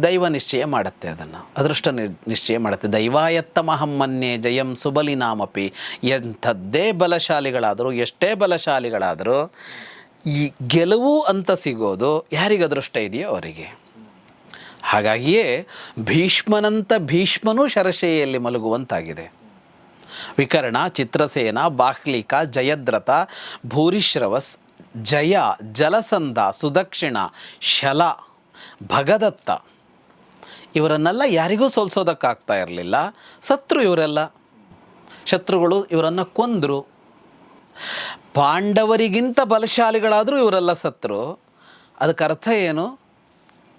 ದೈವ ನಿಶ್ಚಯ ಮಾಡುತ್ತೆ ಅದನ್ನು. ಅದೃಷ್ಟ ನಿಶ್ಚಯ ಮಾಡುತ್ತೆ. ದೈವಾಯತ್ತ ಮಹಮ್ಮನ್ಯೆ ಜಯಂ ಸುಬಲಿನಾಮಪಿ. ಎಂಥದ್ದೇ ಬಲಶಾಲಿಗಳಾದರೂ, ಎಷ್ಟೇ ಬಲಶಾಲಿಗಳಾದರೂ ಈ ಗೆಲುವು ಅಂತ ಸಿಗೋದು ಯಾರಿಗೆ ಅದೃಷ್ಟ ಇದೆಯೋ ಅವರಿಗೆ. ಹಾಗಾಗಿಯೇ ಭೀಷ್ಮನಂತ ಭೀಷ್ಮನೂ ಶರಶೈಯಲ್ಲಿ ಮಲಗುವಂತಾಗಿದೆ. ವಿಕರ್ಣ, ಚಿತ್ರಸೇನ, ಬಾಹ್ಲಿಕ, ಜಯದ್ರಥ, ಭೂರಿಶ್ರವಸ್, ಜಯ, ಜಲಸಂಧ, ಸುದಕ್ಷಿಣ, ಶಲ, ಭಗದತ್ತ ಇವರನ್ನೆಲ್ಲ ಯಾರಿಗೂ ಸೋಲ್ಸೋದಕ್ಕಾಗ್ತಾ ಇರಲಿಲ್ಲ. ಸತ್ರು ಇವರೆಲ್ಲ. ಶತ್ರುಗಳು ಇವರನ್ನು ಕೊಂದರು. ಪಾಂಡವರಿಗಿಂತ ಬಲಶಾಲಿಗಳಾದರೂ ಇವರೆಲ್ಲ ಸತ್ರು. ಅದಕ್ಕೆ ಅರ್ಥ ಏನು?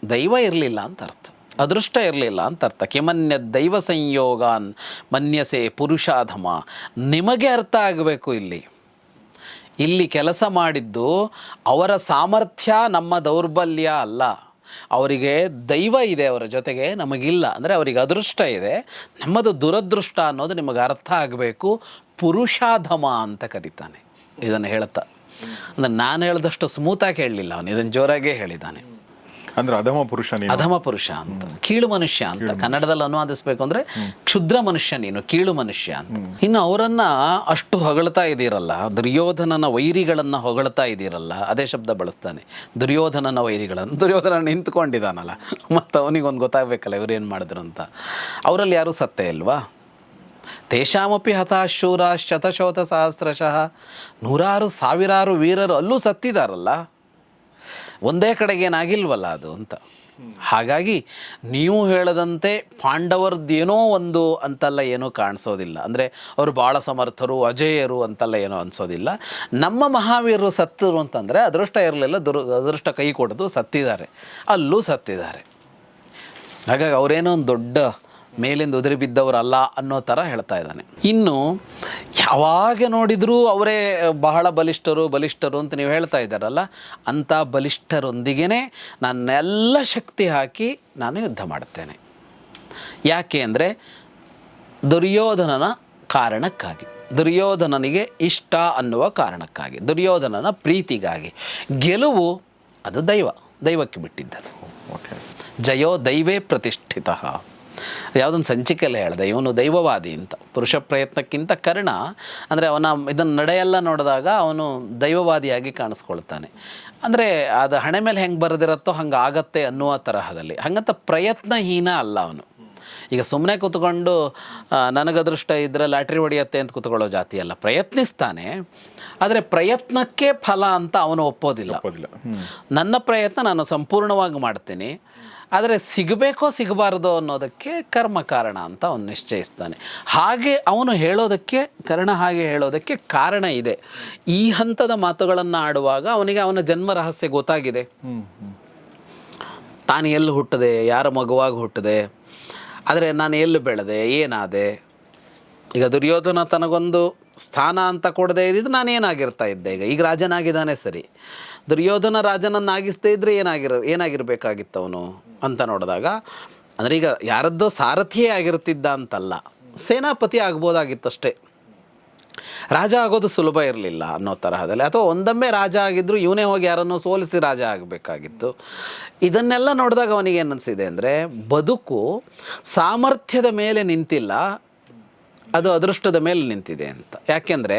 ದೈವ ಇರಲಿಲ್ಲ ಅಂತ ಅರ್ಥ. ಅದೃಷ್ಟ ಇರಲಿಲ್ಲ ಅಂತ ಅರ್ಥ. ಕಿಮನ್ಯ ದೈವ ಸಂಯೋಗಾನ್, ಮನ್ಯಸೆ ಪುರುಷಾಧಮ. ನಿಮಗೆ ಅರ್ಥ ಆಗಬೇಕು ಇಲ್ಲಿ. ಇಲ್ಲಿ ಕೆಲಸ ಮಾಡಿದ್ದು ಅವರ ಸಾಮರ್ಥ್ಯ ನಮ್ಮ ದೌರ್ಬಲ್ಯ ಅಲ್ಲ. ಅವರಿಗೆ ದೈವ ಇದೆ ಅವರ ಜೊತೆಗೆ, ನಮಗಿಲ್ಲ. ಅಂದರೆ ಅವರಿಗೆ ಅದೃಷ್ಟ ಇದೆ. ನಮ್ಮದು ದುರದೃಷ್ಟ ಅನ್ನೋದು ನಿಮಗೆ ಅರ್ಥ ಆಗಬೇಕು. ಪುರುಷಾಧಮ ಅಂತ ಕರೀತಾನೆ. ಇದನ್ನು ಹೇಳ್ತಾ. ಅಂದರೆ ನಾನು ಹೇಳ್ದಷ್ಟು ಸ್ಮೂತಾಗಿ ಹೇಳಲಿಲ್ಲ ಅವನು. ಇದನ್ನು ಜೋರಾಗೇ ಹೇಳಿದ್ದಾನೆ ಅಂದ್ರೆ ಅಧಮ ಪುರುಷ ಅಧಮ ಪುರುಷ ಅಂತ. ಕೀಳು ಮನುಷ್ಯ ಅಂತ. ಕನ್ನಡದಲ್ಲಿ ಅನುವಾದಿಸ್ಬೇಕು ಅಂದ್ರೆ ಕ್ಷುದ್ರ ಮನುಷ್ಯ ನೀನು ಕೀಳು ಮನುಷ್ಯ ಅಂತ. ಇನ್ನು ಅವರನ್ನ ಅಷ್ಟು ಹೊಗಳ್ತಾ ಇದ್ದೀರಲ್ಲ ದುರ್ಯೋಧನನ ವೈರಿಗಳನ್ನ ಹೊಗಳ್ತಾ ಇದ್ದೀರಲ್ಲ ಅದೇ ಶಬ್ದ ಬಳಸ್ತಾನೆ. ದುರ್ಯೋಧನನ ವೈರಿಗಳನ್ನು. ದುರ್ಯೋಧನ ನಿಂತ್ಕೊಂಡಿದ್ದಾನಲ್ಲ ಮತ್ತು ಅವನಿಗೊಂದು ಗೊತ್ತಾಗಬೇಕಲ್ಲ ಇವ್ರು ಏನು ಮಾಡಿದ್ರು ಅಂತ. ಅವರಲ್ಲಿ ಯಾರು ಸತ್ತೇ ಇಲ್ವಾ? ತೇಷಾಮಪಿ ಹತಾಶೂರ ಶತಶೋತ ಸಹಸ್ರಶಃ ನೂರಾರು ಸಾವಿರಾರು ವೀರರು ಅಲ್ಲೂ ಸತ್ತಿದಾರಲ್ಲ? ಒಂದೇ ಕಡೆಗೆ ಏನಾಗಿಲ್ವಲ್ಲ ಅದು ಅಂತ. ಹಾಗಾಗಿ ನೀವು ಹೇಳದಂತೆ ಪಾಂಡವರದ್ದೇನೋ ಒಂದು ಅಂತೆಲ್ಲ ಏನೂ ಕಾಣಿಸೋದಿಲ್ಲ. ಅಂದರೆ ಅವರು ಭಾಳ ಸಮರ್ಥರು, ಅಜೇಯರು ಅಂತೆಲ್ಲ ಏನೋ ಅನಿಸೋದಿಲ್ಲ. ನಮ್ಮ ಮಹಾವೀರರು ಸತ್ತರು ಅಂತಂದರೆ ಅದೃಷ್ಟ ಇರಲಿಲ್ಲ, ದುರ್, ಅದೃಷ್ಟ ಕೈ ಕೊಡೋದು ಸತ್ತಿದ್ದಾರೆ. ಅಲ್ಲೂ ಸತ್ತಿದ್ದಾರೆ. ಹಾಗಾಗಿ ಅವರೇನೋ ಒಂದು ದೊಡ್ಡ ಮೇಲಿಂದ ಉದುರಿ ಬಿದ್ದವರಲ್ಲ ಅನ್ನೋ ಥರ ಹೇಳ್ತಾ ಇದ್ದಾನೆ. ಇನ್ನು ಯಾವಾಗ ನೋಡಿದರೂ ಅವರೇ ಬಹಳ ಬಲಿಷ್ಠರು ಬಲಿಷ್ಠರು ಅಂತ ನೀವು ಹೇಳ್ತಾ ಇದ್ದಾರಲ್ಲ ಅಂಥ ಬಲಿಷ್ಠರೊಂದಿಗೇ ನನ್ನೆಲ್ಲ ಶಕ್ತಿ ಹಾಕಿ ನಾನು ಯುದ್ಧ ಮಾಡುತ್ತೇನೆ. ಯಾಕೆ ಅಂದರೆ ದುರ್ಯೋಧನನ ಕಾರಣಕ್ಕಾಗಿ. ದುರ್ಯೋಧನನಿಗೆ ಇಷ್ಟ ಅನ್ನುವ ಕಾರಣಕ್ಕಾಗಿ ದುರ್ಯೋಧನನ ಪ್ರೀತಿಗಾಗಿ. ಗೆಲುವು ಅದು ದೈವ ದೈವಕ್ಕೆ ಬಿಟ್ಟಿದ್ದದು. ಓಕೆ ಜಯೋ ದೈವೇ ಪ್ರತಿಷ್ಠಿತ. ಯಾವುದೊಂದು ಸಂಚಿಕೆಯಲ್ಲಿ ಹೇಳ್ದೆ ಇವನು ದೈವವಾದಿ ಅಂತ. ಪುರುಷ ಪ್ರಯತ್ನಕ್ಕಿಂತ ಕರ್ಣ ಅಂದರೆ ಅವನ ಇದನ್ನು ನಡೆಯೆಲ್ಲ ನೋಡಿದಾಗ ಅವನು ದೈವವಾದಿಯಾಗಿ ಕಾಣಿಸ್ಕೊಳ್ತಾನೆ. ಅಂದರೆ ಅದು ಹಣೆ ಮೇಲೆ ಹೆಂಗೆ ಬರೆದಿರತ್ತೋ ಹಂಗೆ ಆಗತ್ತೆ ಅನ್ನುವ ತರಹದಲ್ಲಿ. ಹಂಗಂತ ಪ್ರಯತ್ನಹೀನ ಅಲ್ಲ ಅವನು. ಈಗ ಸುಮ್ಮನೆ ಕೂತ್ಕೊಂಡು ನನಗದೃಷ್ಟ ಇದ್ದರೆ ಲಾಟ್ರಿ ಹೊಡೆಯತ್ತೆ ಅಂತ ಕೂತ್ಕೊಳ್ಳೋ ಜಾತಿ ಅಲ್ಲ. ಪ್ರಯತ್ನಿಸ್ತಾನೆ ಆದರೆ ಪ್ರಯತ್ನಕ್ಕೆ ಫಲ ಅಂತ ಅವನು ಒಪ್ಪೋದಿಲ್ಲ. ನನ್ನ ಪ್ರಯತ್ನ ನಾನು ಸಂಪೂರ್ಣವಾಗಿ ಮಾಡ್ತೀನಿ. ಆದರೆ ಸಿಗಬೇಕೋ ಸಿಗಬಾರ್ದೋ ಅನ್ನೋದಕ್ಕೆ ಕರ್ಮ ಕಾರಣ ಅಂತ ಅವನು ನಿಶ್ಚಯಿಸ್ತಾನೆ. ಹಾಗೆ ಅವನು ಹೇಳೋದಕ್ಕೆ ಕರ್ಣ ಹಾಗೆ ಹೇಳೋದಕ್ಕೆ ಕಾರಣ ಇದೆ. ಈ ಹಂತದ ಮಾತುಗಳನ್ನು ಆಡುವಾಗ ಅವನಿಗೆ ಅವನ ಜನ್ಮ ರಹಸ್ಯ ಗೊತ್ತಾಗಿದೆ. ತಾನು ಎಲ್ಲಿ ಹುಟ್ಟದೆ ಯಾರ ಮಗುವಾಗಿ ಹುಟ್ಟದೆ ಆದರೆ ನಾನು ಎಲ್ಲಿ ಬೆಳೆದೆ ಏನಾದೆ? ಈಗ ದುರ್ಯೋಧನ ತನಗೊಂದು ಸ್ಥಾನ ಅಂತ ಕೊಡದೆ ಇದ್ದಿದ್ದು ನಾನು ಏನಾಗಿರ್ತಾ ಇದ್ದೆ ಈಗ? ಈಗ ರಾಜನಾಗಿದ್ದಾನೆ ಸರಿ. ದುರ್ಯೋಧನ ರಾಜನನ್ನಾಗಿಸ್ದೇ ಇದ್ದರೆ ಏನಾಗಿರ ಏನಾಗಿರಬೇಕಾಗಿತ್ತು ಅವನು? ಅಂತ ನೋಡಿದಾಗ, ಅಂದರೆ ಈಗ ಯಾರದ್ದು ಸಾರಥಿಯೇ ಆಗಿರ್ತಿದ್ದ ಅಂತಲ್ಲ, ಸೇನಾಪತಿ ಆಗ್ಬೋದಾಗಿತ್ತಷ್ಟೇ. ರಾಜ ಆಗೋದು ಸುಲಭ ಇರಲಿಲ್ಲ ಅನ್ನೋ ತರಹದಲ್ಲಿ. ಅಥವಾ ಒಂದೊಮ್ಮೆ ರಾಜ ಆಗಿದ್ದರೂ ಇವನೇ ಹೋಗಿ ಯಾರನ್ನೋ ಸೋಲಿಸಿ ರಾಜ ಆಗಬೇಕಾಗಿತ್ತು. ಇದನ್ನೆಲ್ಲ ನೋಡಿದಾಗ ಅವನಿಗೆ ಅನಿಸಿದೆ ಅಂದರೆ, ಬದುಕು ಸಾಮರ್ಥ್ಯದ ಮೇಲೆ ನಿಂತಿಲ್ಲ, ಅದು ಅದೃಷ್ಟದ ಮೇಲೆ ನಿಂತಿದೆ ಅಂತ. ಯಾಕೆಂದರೆ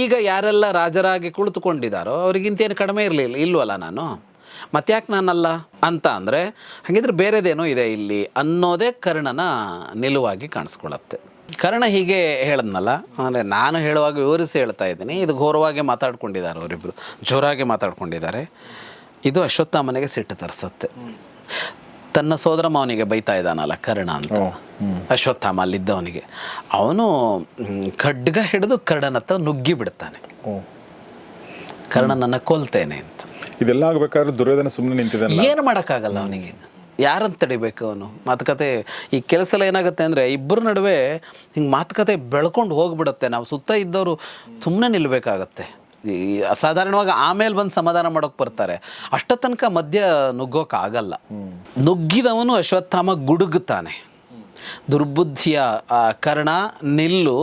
ಈಗ ಯಾರೆಲ್ಲ ರಾಜರಾಗಿ ಕುಳಿತುಕೊಂಡಿದ್ದಾರೋ ಅವ್ರಿಗಿಂತೇನು ಕಡಿಮೆ ಇರಲಿಲ್ಲ, ಇಲ್ವಲ್ಲ ನಾನು? ಮತ್ತ್ಯಾಕೆ ನಾನಲ್ಲ ಅಂತ ಅಂದರೆ ಹಾಗಿದ್ರೆ ಬೇರೆದೇನೋ ಇದೆ ಇಲ್ಲಿ ಅನ್ನೋದೇ ಕರ್ಣನ ನಿಲುವಾಗಿ ಕಾಣಿಸ್ಕೊಳತ್ತೆ ಕರ್ಣ ಹೀಗೆ ಹೇಳದ್ನಲ್ಲ ಅಂದರೆ ನಾನು ಹೇಳುವಾಗ ವಿವರಿಸಿ ಹೇಳ್ತಾ ಇದ್ದೀನಿ. ಇದು ಘೋರವಾಗಿ ಮಾತಾಡ್ಕೊಂಡಿದ್ದಾರೆ ಅವರಿಬ್ಬರು ಜೋರಾಗಿ ಮಾತಾಡ್ಕೊಂಡಿದ್ದಾರೆ. ಇದು ಅಶ್ವತ್ಥಾಮನಿಗೆ ಸಿಟ್ಟು ತರಿಸತ್ತೆ. ತನ್ನ ಸೋದರ ಮಾವನಿಗೆ ಬೈತಾ ಇದ್ದಾನಲ್ಲ ಕರ್ಣ ಅಂತ. ಅಶ್ವತ್ಥಾಮ ಅಲ್ಲಿದ್ದವನಿಗೆ. ಅವನು ಖಡ್ಗ ಹಿಡಿದು ಕರ್ಣನ ಹತ್ರ ನುಗ್ಗಿ ಬಿಡ್ತಾನೆ. ಕರ್ಣನನ್ನು ಕೊಲ್ತೇನೆ ಅಂತ. ಇದೆಲ್ಲ ಆಗ್ಬೇಕಾದ್ರೆ ದುರ್ಯೋಧನ ಸುಮ್ಮನೆ ನಿಂತಿದೆ ಏನು ಮಾಡೋಕ್ಕಾಗಲ್ಲ ಅವನಿಗೆ? ಯಾರನ್ನು ತಡಿಬೇಕು ಅವನು? ಮಾತುಕತೆ, ಈ ಕೆಲಸ ಎಲ್ಲ ಏನಾಗುತ್ತೆ ಅಂದರೆ ಇಬ್ಬರ ನಡುವೆ ಹಿಂಗೆ ಮಾತುಕತೆ ಬೆಳ್ಕೊಂಡು ಹೋಗ್ಬಿಡುತ್ತೆ. ನಾವು ಸುತ್ತ ಇದ್ದವರು ಸುಮ್ಮನೆ ನಿಲ್ಲಬೇಕಾಗತ್ತೆ ಈ ಅಸಾಧಾರಣವಾಗಿ ಆಮೇಲೆ ಬಂದು ಸಮಾಧಾನ ಮಾಡೋಕೆ ಬರ್ತಾರೆ. ಅಷ್ಟ ತನಕ ಮಧ್ಯ ನುಗ್ಗೋಕ್ಕಾಗಲ್ಲ ನುಗ್ಗಿದವನು ಅಶ್ವತ್ಥಾಮ ಗುಡುಗುತ್ತಾನೆ. ದುರ್ಬುದ್ಧಿಯ ಕರ್ಣ ನಿಲ್ಲು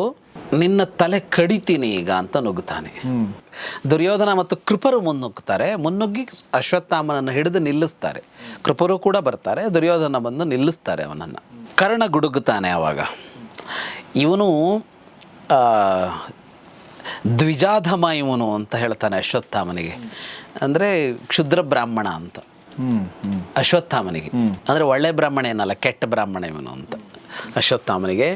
ನಿನ್ನ ತಲೆ ಕಡಿತೀನಿ ಈಗ ಅಂತ ನುಗ್ಗುತ್ತಾನೆ. ದುರ್ಯೋಧನ ಮತ್ತು ಕೃಪರು ಮುನ್ನುಗ್ಗುತ್ತಾರೆ. ಮುನ್ನುಗ್ಗಿ ಅಶ್ವತ್ಥಾಮನನ್ನು ಹಿಡಿದು ನಿಲ್ಲಿಸ್ತಾರೆ. ಕೃಪರು ಕೂಡ ಬರ್ತಾರೆ. ದುರ್ಯೋಧನ ಬಂದು ನಿಲ್ಲಿಸ್ತಾರೆ ಅವನನ್ನು. ಕರ್ಣ ಗುಡುಗುತ್ತಾನೆ ಆವಾಗ ಇವನು ದ್ವಿಜಾಧಮ ಇವನು ಅಂತ ಹೇಳ್ತಾನೆ ಅಶ್ವತ್ಥಾಮನಿಗೆ. ಅಂದರೆ ಕ್ಷುದ್ರ ಬ್ರಾಹ್ಮಣ ಅಂತ. ಅಶ್ವತ್ಥಾಮನಿಗೆ. ಅಂದರೆ ಒಳ್ಳೆ ಬ್ರಾಹ್ಮಣ ಏನಲ್ಲ ಕೆಟ್ಟ ಬ್ರಾಹ್ಮಣ ಇವನು ಅಂತ. ಅಶ್ವತ್ಥಾಮನಿಗೆ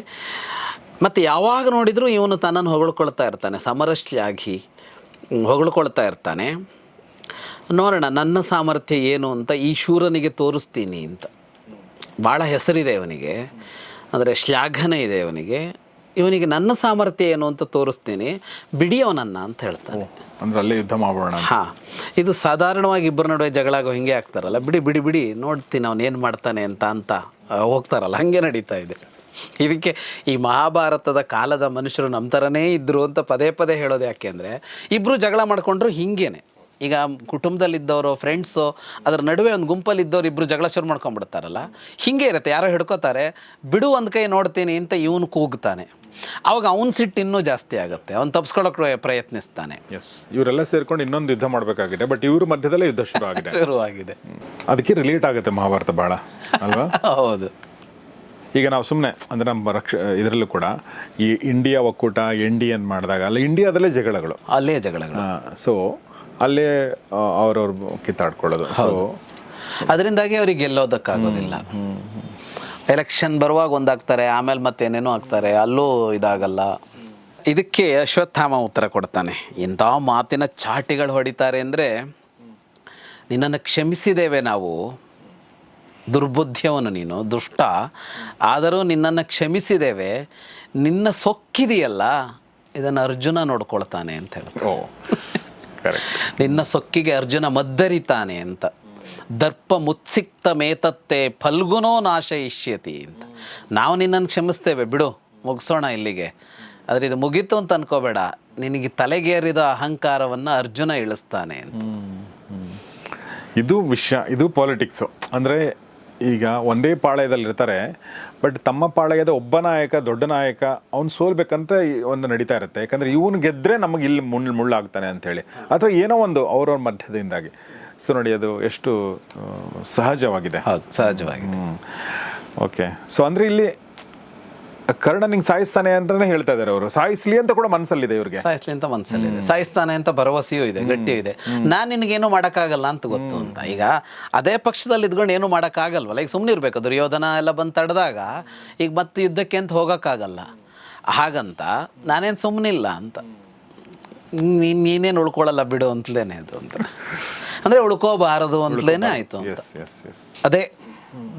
ಮತ್ತು ಯಾವಾಗ ನೋಡಿದರೂ ಇವನು ತನ್ನನ್ನು ಹೊಗಳ್ಕೊಳ್ತಾ ಇರ್ತಾನೆ ಸಮರಶ್ಲಿಯಾಗಿ ಹೊಗಳ್ಕೊಳ್ತಾ ಇರ್ತಾನೆ. ನೋಡೋಣ ನನ್ನ ಸಾಮರ್ಥ್ಯ ಏನು ಅಂತ ಈ ಶೂರನಿಗೆ ತೋರಿಸ್ತೀನಿ ಅಂತ. ಭಾಳ ಹೆಸರಿದೆ ಇವನಿಗೆ ಅಂದರೆ ಶ್ಲಾಘನ ಇದೆ ಇವನಿಗೆ. ಇವನಿಗೆ ನನ್ನ ಸಾಮರ್ಥ್ಯ ಏನು ಅಂತ ತೋರಿಸ್ತೀನಿ ಬಿಡಿ ಅವನನ್ನು ಅಂತ ಹೇಳ್ತಾನೆ. ಅಂದ್ರೆ ಅಲ್ಲೇ ಯುದ್ಧ ಮಾಡೋಣ ಹಾಂ ಇದು ಸಾಧಾರಣವಾಗಿ ಇಬ್ಬರ ನಡುವೆ ಜಗಳ ಆಗೋ ಹಿಂಗೆ ಆಗ್ತಾರಲ್ಲ ಬಿಡಿ ಬಿಡಿ ಬಿಡಿ ನೋಡ್ತೀನಿ ಅವನೇನು ಏನು ಮಾಡ್ತಾನೆ ಅಂತ ಅಂತ ಹೋಗ್ತಾರಲ್ಲ ಹಾಗೆ ನಡೀತಾ ಇದೆ. ಇದಕ್ಕೆ ಈ ಮಹಾಭಾರತದ ಕಾಲದ ಮನುಷ್ಯರು ನಮ್ಮ ಥರನೇ ಇದ್ದರು ಅಂತ ಪದೇ ಪದೇ ಹೇಳೋದು ಯಾಕೆ ಅಂದರೆ ಇಬ್ಬರು ಜಗಳ ಮಾಡಿಕೊಂಡ್ರು ಹಿಂಗೇನೆ. ಈಗ ಕುಟುಂಬದಲ್ಲಿದ್ದವರು ಫ್ರೆಂಡ್ಸು ಅದ್ರ ನಡುವೆ ಒಂದು ಗುಂಪಲ್ಲಿದ್ದವ್ರು ಇಬ್ಬರು ಜಗಳ ಶುರು ಮಾಡ್ಕೊಂಡ್ಬಿಡ್ತಾರಲ್ಲ. ಹಿಂಗೆ ಇರುತ್ತೆ ಯಾರೋ ಹಿಡ್ಕೋತಾರೆ ಬಿಡು ಒಂದು ಕೈ ನೋಡ್ತೀನಿ ಅಂತ ಇವನು ಕೂಗ್ತಾನೆ. ಅವಾಗ ಅವನ ಸಿಟ್ಟು ಇನ್ನೂ ಜಾಸ್ತಿ ಆಗುತ್ತೆ ಅವ್ನು ತಪ್ಸ್ಕೊಳ್ಳೋಕೆ ಪ್ರಯತ್ನಿಸ್ತಾನೆ. ಎಸ್ ಇವರೆಲ್ಲ ಸೇರ್ಕೊಂಡು ಇನ್ನೊಂದು ಯುದ್ಧ ಮಾಡಬೇಕಾಗಿದೆ ಬಟ್ ಇವ್ರ ಮಧ್ಯದಲ್ಲೇ ಯುದ್ಧ ಶುರು ಆಗಿದೆ ಶುರುವಾಗಿದೆ. ಅದಕ್ಕೆ ರಿಲೇಟ್ ಆಗುತ್ತೆ ಮಹಾಭಾರತ ಭಾಳ ಅಲ್ವಾ? ಹೌದು. ಈಗ ನಾವು ಸುಮ್ಮನೆ ಅಂದರೆ ನಮ್ಮ ರಕ್ಷ ಇದರಲ್ಲೂ ಕೂಡ ಈ ಇಂಡಿಯಾ ಒಕ್ಕೂಟ ಎನ್ ಡಿ ಎನ್ ಮಾಡಿದಾಗ ಅಲ್ಲಿ ಇಂಡಿಯಾದಲ್ಲೇ ಜಗಳಗಳು. ಅಲ್ಲೇ ಜಗಳಗಳು. ಸೊ ಅಲ್ಲೇ ಅವ್ರವ್ರ ಕಿತ್ತಾಡ್ಕೊಳ್ಳೋದು. ಸೊ ಅದರಿಂದಾಗಿ ಅವ್ರಿಗೆ ಗೆಲ್ಲೋದಕ್ಕಾಗೋದಿಲ್ಲ. ಎಲೆಕ್ಷನ್ ಬರುವಾಗ ಒಂದಾಗ್ತಾರೆ ಆಮೇಲೆ ಮತ್ತೇನೇನೋ ಆಗ್ತಾರೆ ಅಲ್ಲೂ ಇದಾಗಲ್ಲ. ಇದಕ್ಕೆ ಅಶ್ವತ್ಥಾಮ ಉತ್ತರ ಕೊಡ್ತಾನೆ. ಇಂಥ ಮಾತಿನ ಚಾಟಿಗಳು ಹೊಡಿತಾರೆ ಅಂದರೆ ನಿನ್ನನ್ನು ಕ್ಷಮಿಸಿದ್ದೇವೆ ನಾವು. ದುರ್ಬುದ್ಧಿಯವನು ನೀನು ದುಷ್ಟ. ಆದರೂ ನಿನ್ನನ್ನು ಕ್ಷಮಿಸಿದ್ದೇವೆ. ನಿನ್ನ ಸೊಕ್ಕಿದೆಯಲ್ಲ ಇದನ್ನು ಅರ್ಜುನ ನೋಡ್ಕೊಳ್ತಾನೆ ಅಂತ ಹೇಳ್ತಾರೆ. ನಿನ್ನ ಸೊಕ್ಕಿಗೆ ಅರ್ಜುನ ಮದ್ದರಿತಾನೆ ಅಂತ. ದರ್ಪ ಮುತ್ಸಿಕ್ತ ಮೇತತ್ತೆ ಫಲ್ಗುನೋ ನಾಶ ಇಷ್ಯತಿ ಅಂತ. ನಾವು ನಿನ್ನನ್ನು ಕ್ಷಮಿಸ್ತೇವೆ ಬಿಡು ಮುಗಿಸೋಣ ಇಲ್ಲಿಗೆ. ಆದರೆ ಇದು ಮುಗೀತು ಅಂತ ಅನ್ಕೋಬೇಡ. ನಿನಗೆ ತಲೆಗೇರಿದ ಅಹಂಕಾರವನ್ನು ಅರ್ಜುನ ಇಳಿಸ್ತಾನೆ ಅಂತ. ಇದು ವಿಷಯ ಇದು ಪಾಲಿಟಿಕ್ಸು ಅಂದರೆ ಈಗ ಒಂದೇ ಪಾಳ್ಯದಲ್ಲಿ ಇರ್ತಾರೆ ಬಟ್ ತಮ್ಮ ಪಾಳ್ಯದ ಒಬ್ಬ ನಾಯಕ ದೊಡ್ಡ ನಾಯಕ ಅವ್ನು ಸೋಲ್ಬೇಕಂತ ಈ ಒಂದು ನಡೀತಾ ಇರುತ್ತೆ. ಯಾಕಂದ್ರೆ ಇವನು ಗೆದ್ದರೆ ನಮಗೆ ಇಲ್ಲಿ ಮುಳ್ಳು ಮುಳ್ಳಾಗ್ತಾನೆ ಅಂತೇಳಿ. ಅಥವಾ ಏನೋ ಒಂದು ಅವ್ರವ್ರ ಮಧ್ಯದಿಂದಾಗಿ. ಸೊ ನೋಡಿ ಅದು ಎಷ್ಟು ಸಹಜವಾಗಿದೆ. ಹೌದು ಸಹಜವಾಗಿದೆ. ಓಕೆ. ಸೊ ಅಂದ್ರೆ ಇಲ್ಲಿ ಕರ್ಣ ನಿಂಗೆ ಸಾಯಿಸ್ತಾನೆ ಅಂತಾನೆ ಹೇಳ್ತಾ ಇದ್ದಾರೆ ಅವರು. ಸಾಯಿಸ್ಲಿ ಅಂತ ಕೂಡ ಮನಸ್ಸಲ್ಲಿದೆ ಇವ್ರಿಗೆ. ಸಾಯಿಸ್ಲಿ ಅಂತ ಮನಸ್ಸಲ್ಲಿದೆ ಸಾಯಿಸ್ತಾನೆ ಅಂತ ಭರವಸೆಯೂ ಇದೆ ಗಟ್ಟಿಯೂ ಇದೆ. ನಾನು ನಿನಗೇನು ಮಾಡೋಕ್ಕಾಗಲ್ಲ ಅಂತ ಗೊತ್ತು ಅಂತ. ಈಗ ಅದೇ ಪಕ್ಷದಲ್ಲಿ ಇದ್ಕೊಂಡು ಏನು ಮಾಡೋಕ್ಕಾಗಲ್ವಲ್ಲ? ಈಗ ಸುಮ್ಮನೆ ಇರಬೇಕು. ದುರ್ಯೋಧನ ಎಲ್ಲ ಬಂದು ತಡೆದಾಗ ಈಗ ಮತ್ತೆ ಯುದ್ಧಕ್ಕೆ ಅಂತ ಹೋಗೋಕ್ಕಾಗಲ್ಲ. ಹಾಗಂತ ನಾನೇನು ಸುಮ್ಮನಿಲ್ಲ ಅಂತ. ನೀನು ನೀನೇನು ಉಳ್ಕೊಳ್ಳಲ್ಲ ಬಿಡು ಅಂತಲೇನೆ ಅದು ಅಂತ. ಅಂದರೆ ಉಳ್ಕೋಬಾರದು ಅಂತಲೇ ಆಯಿತು ಅದೇ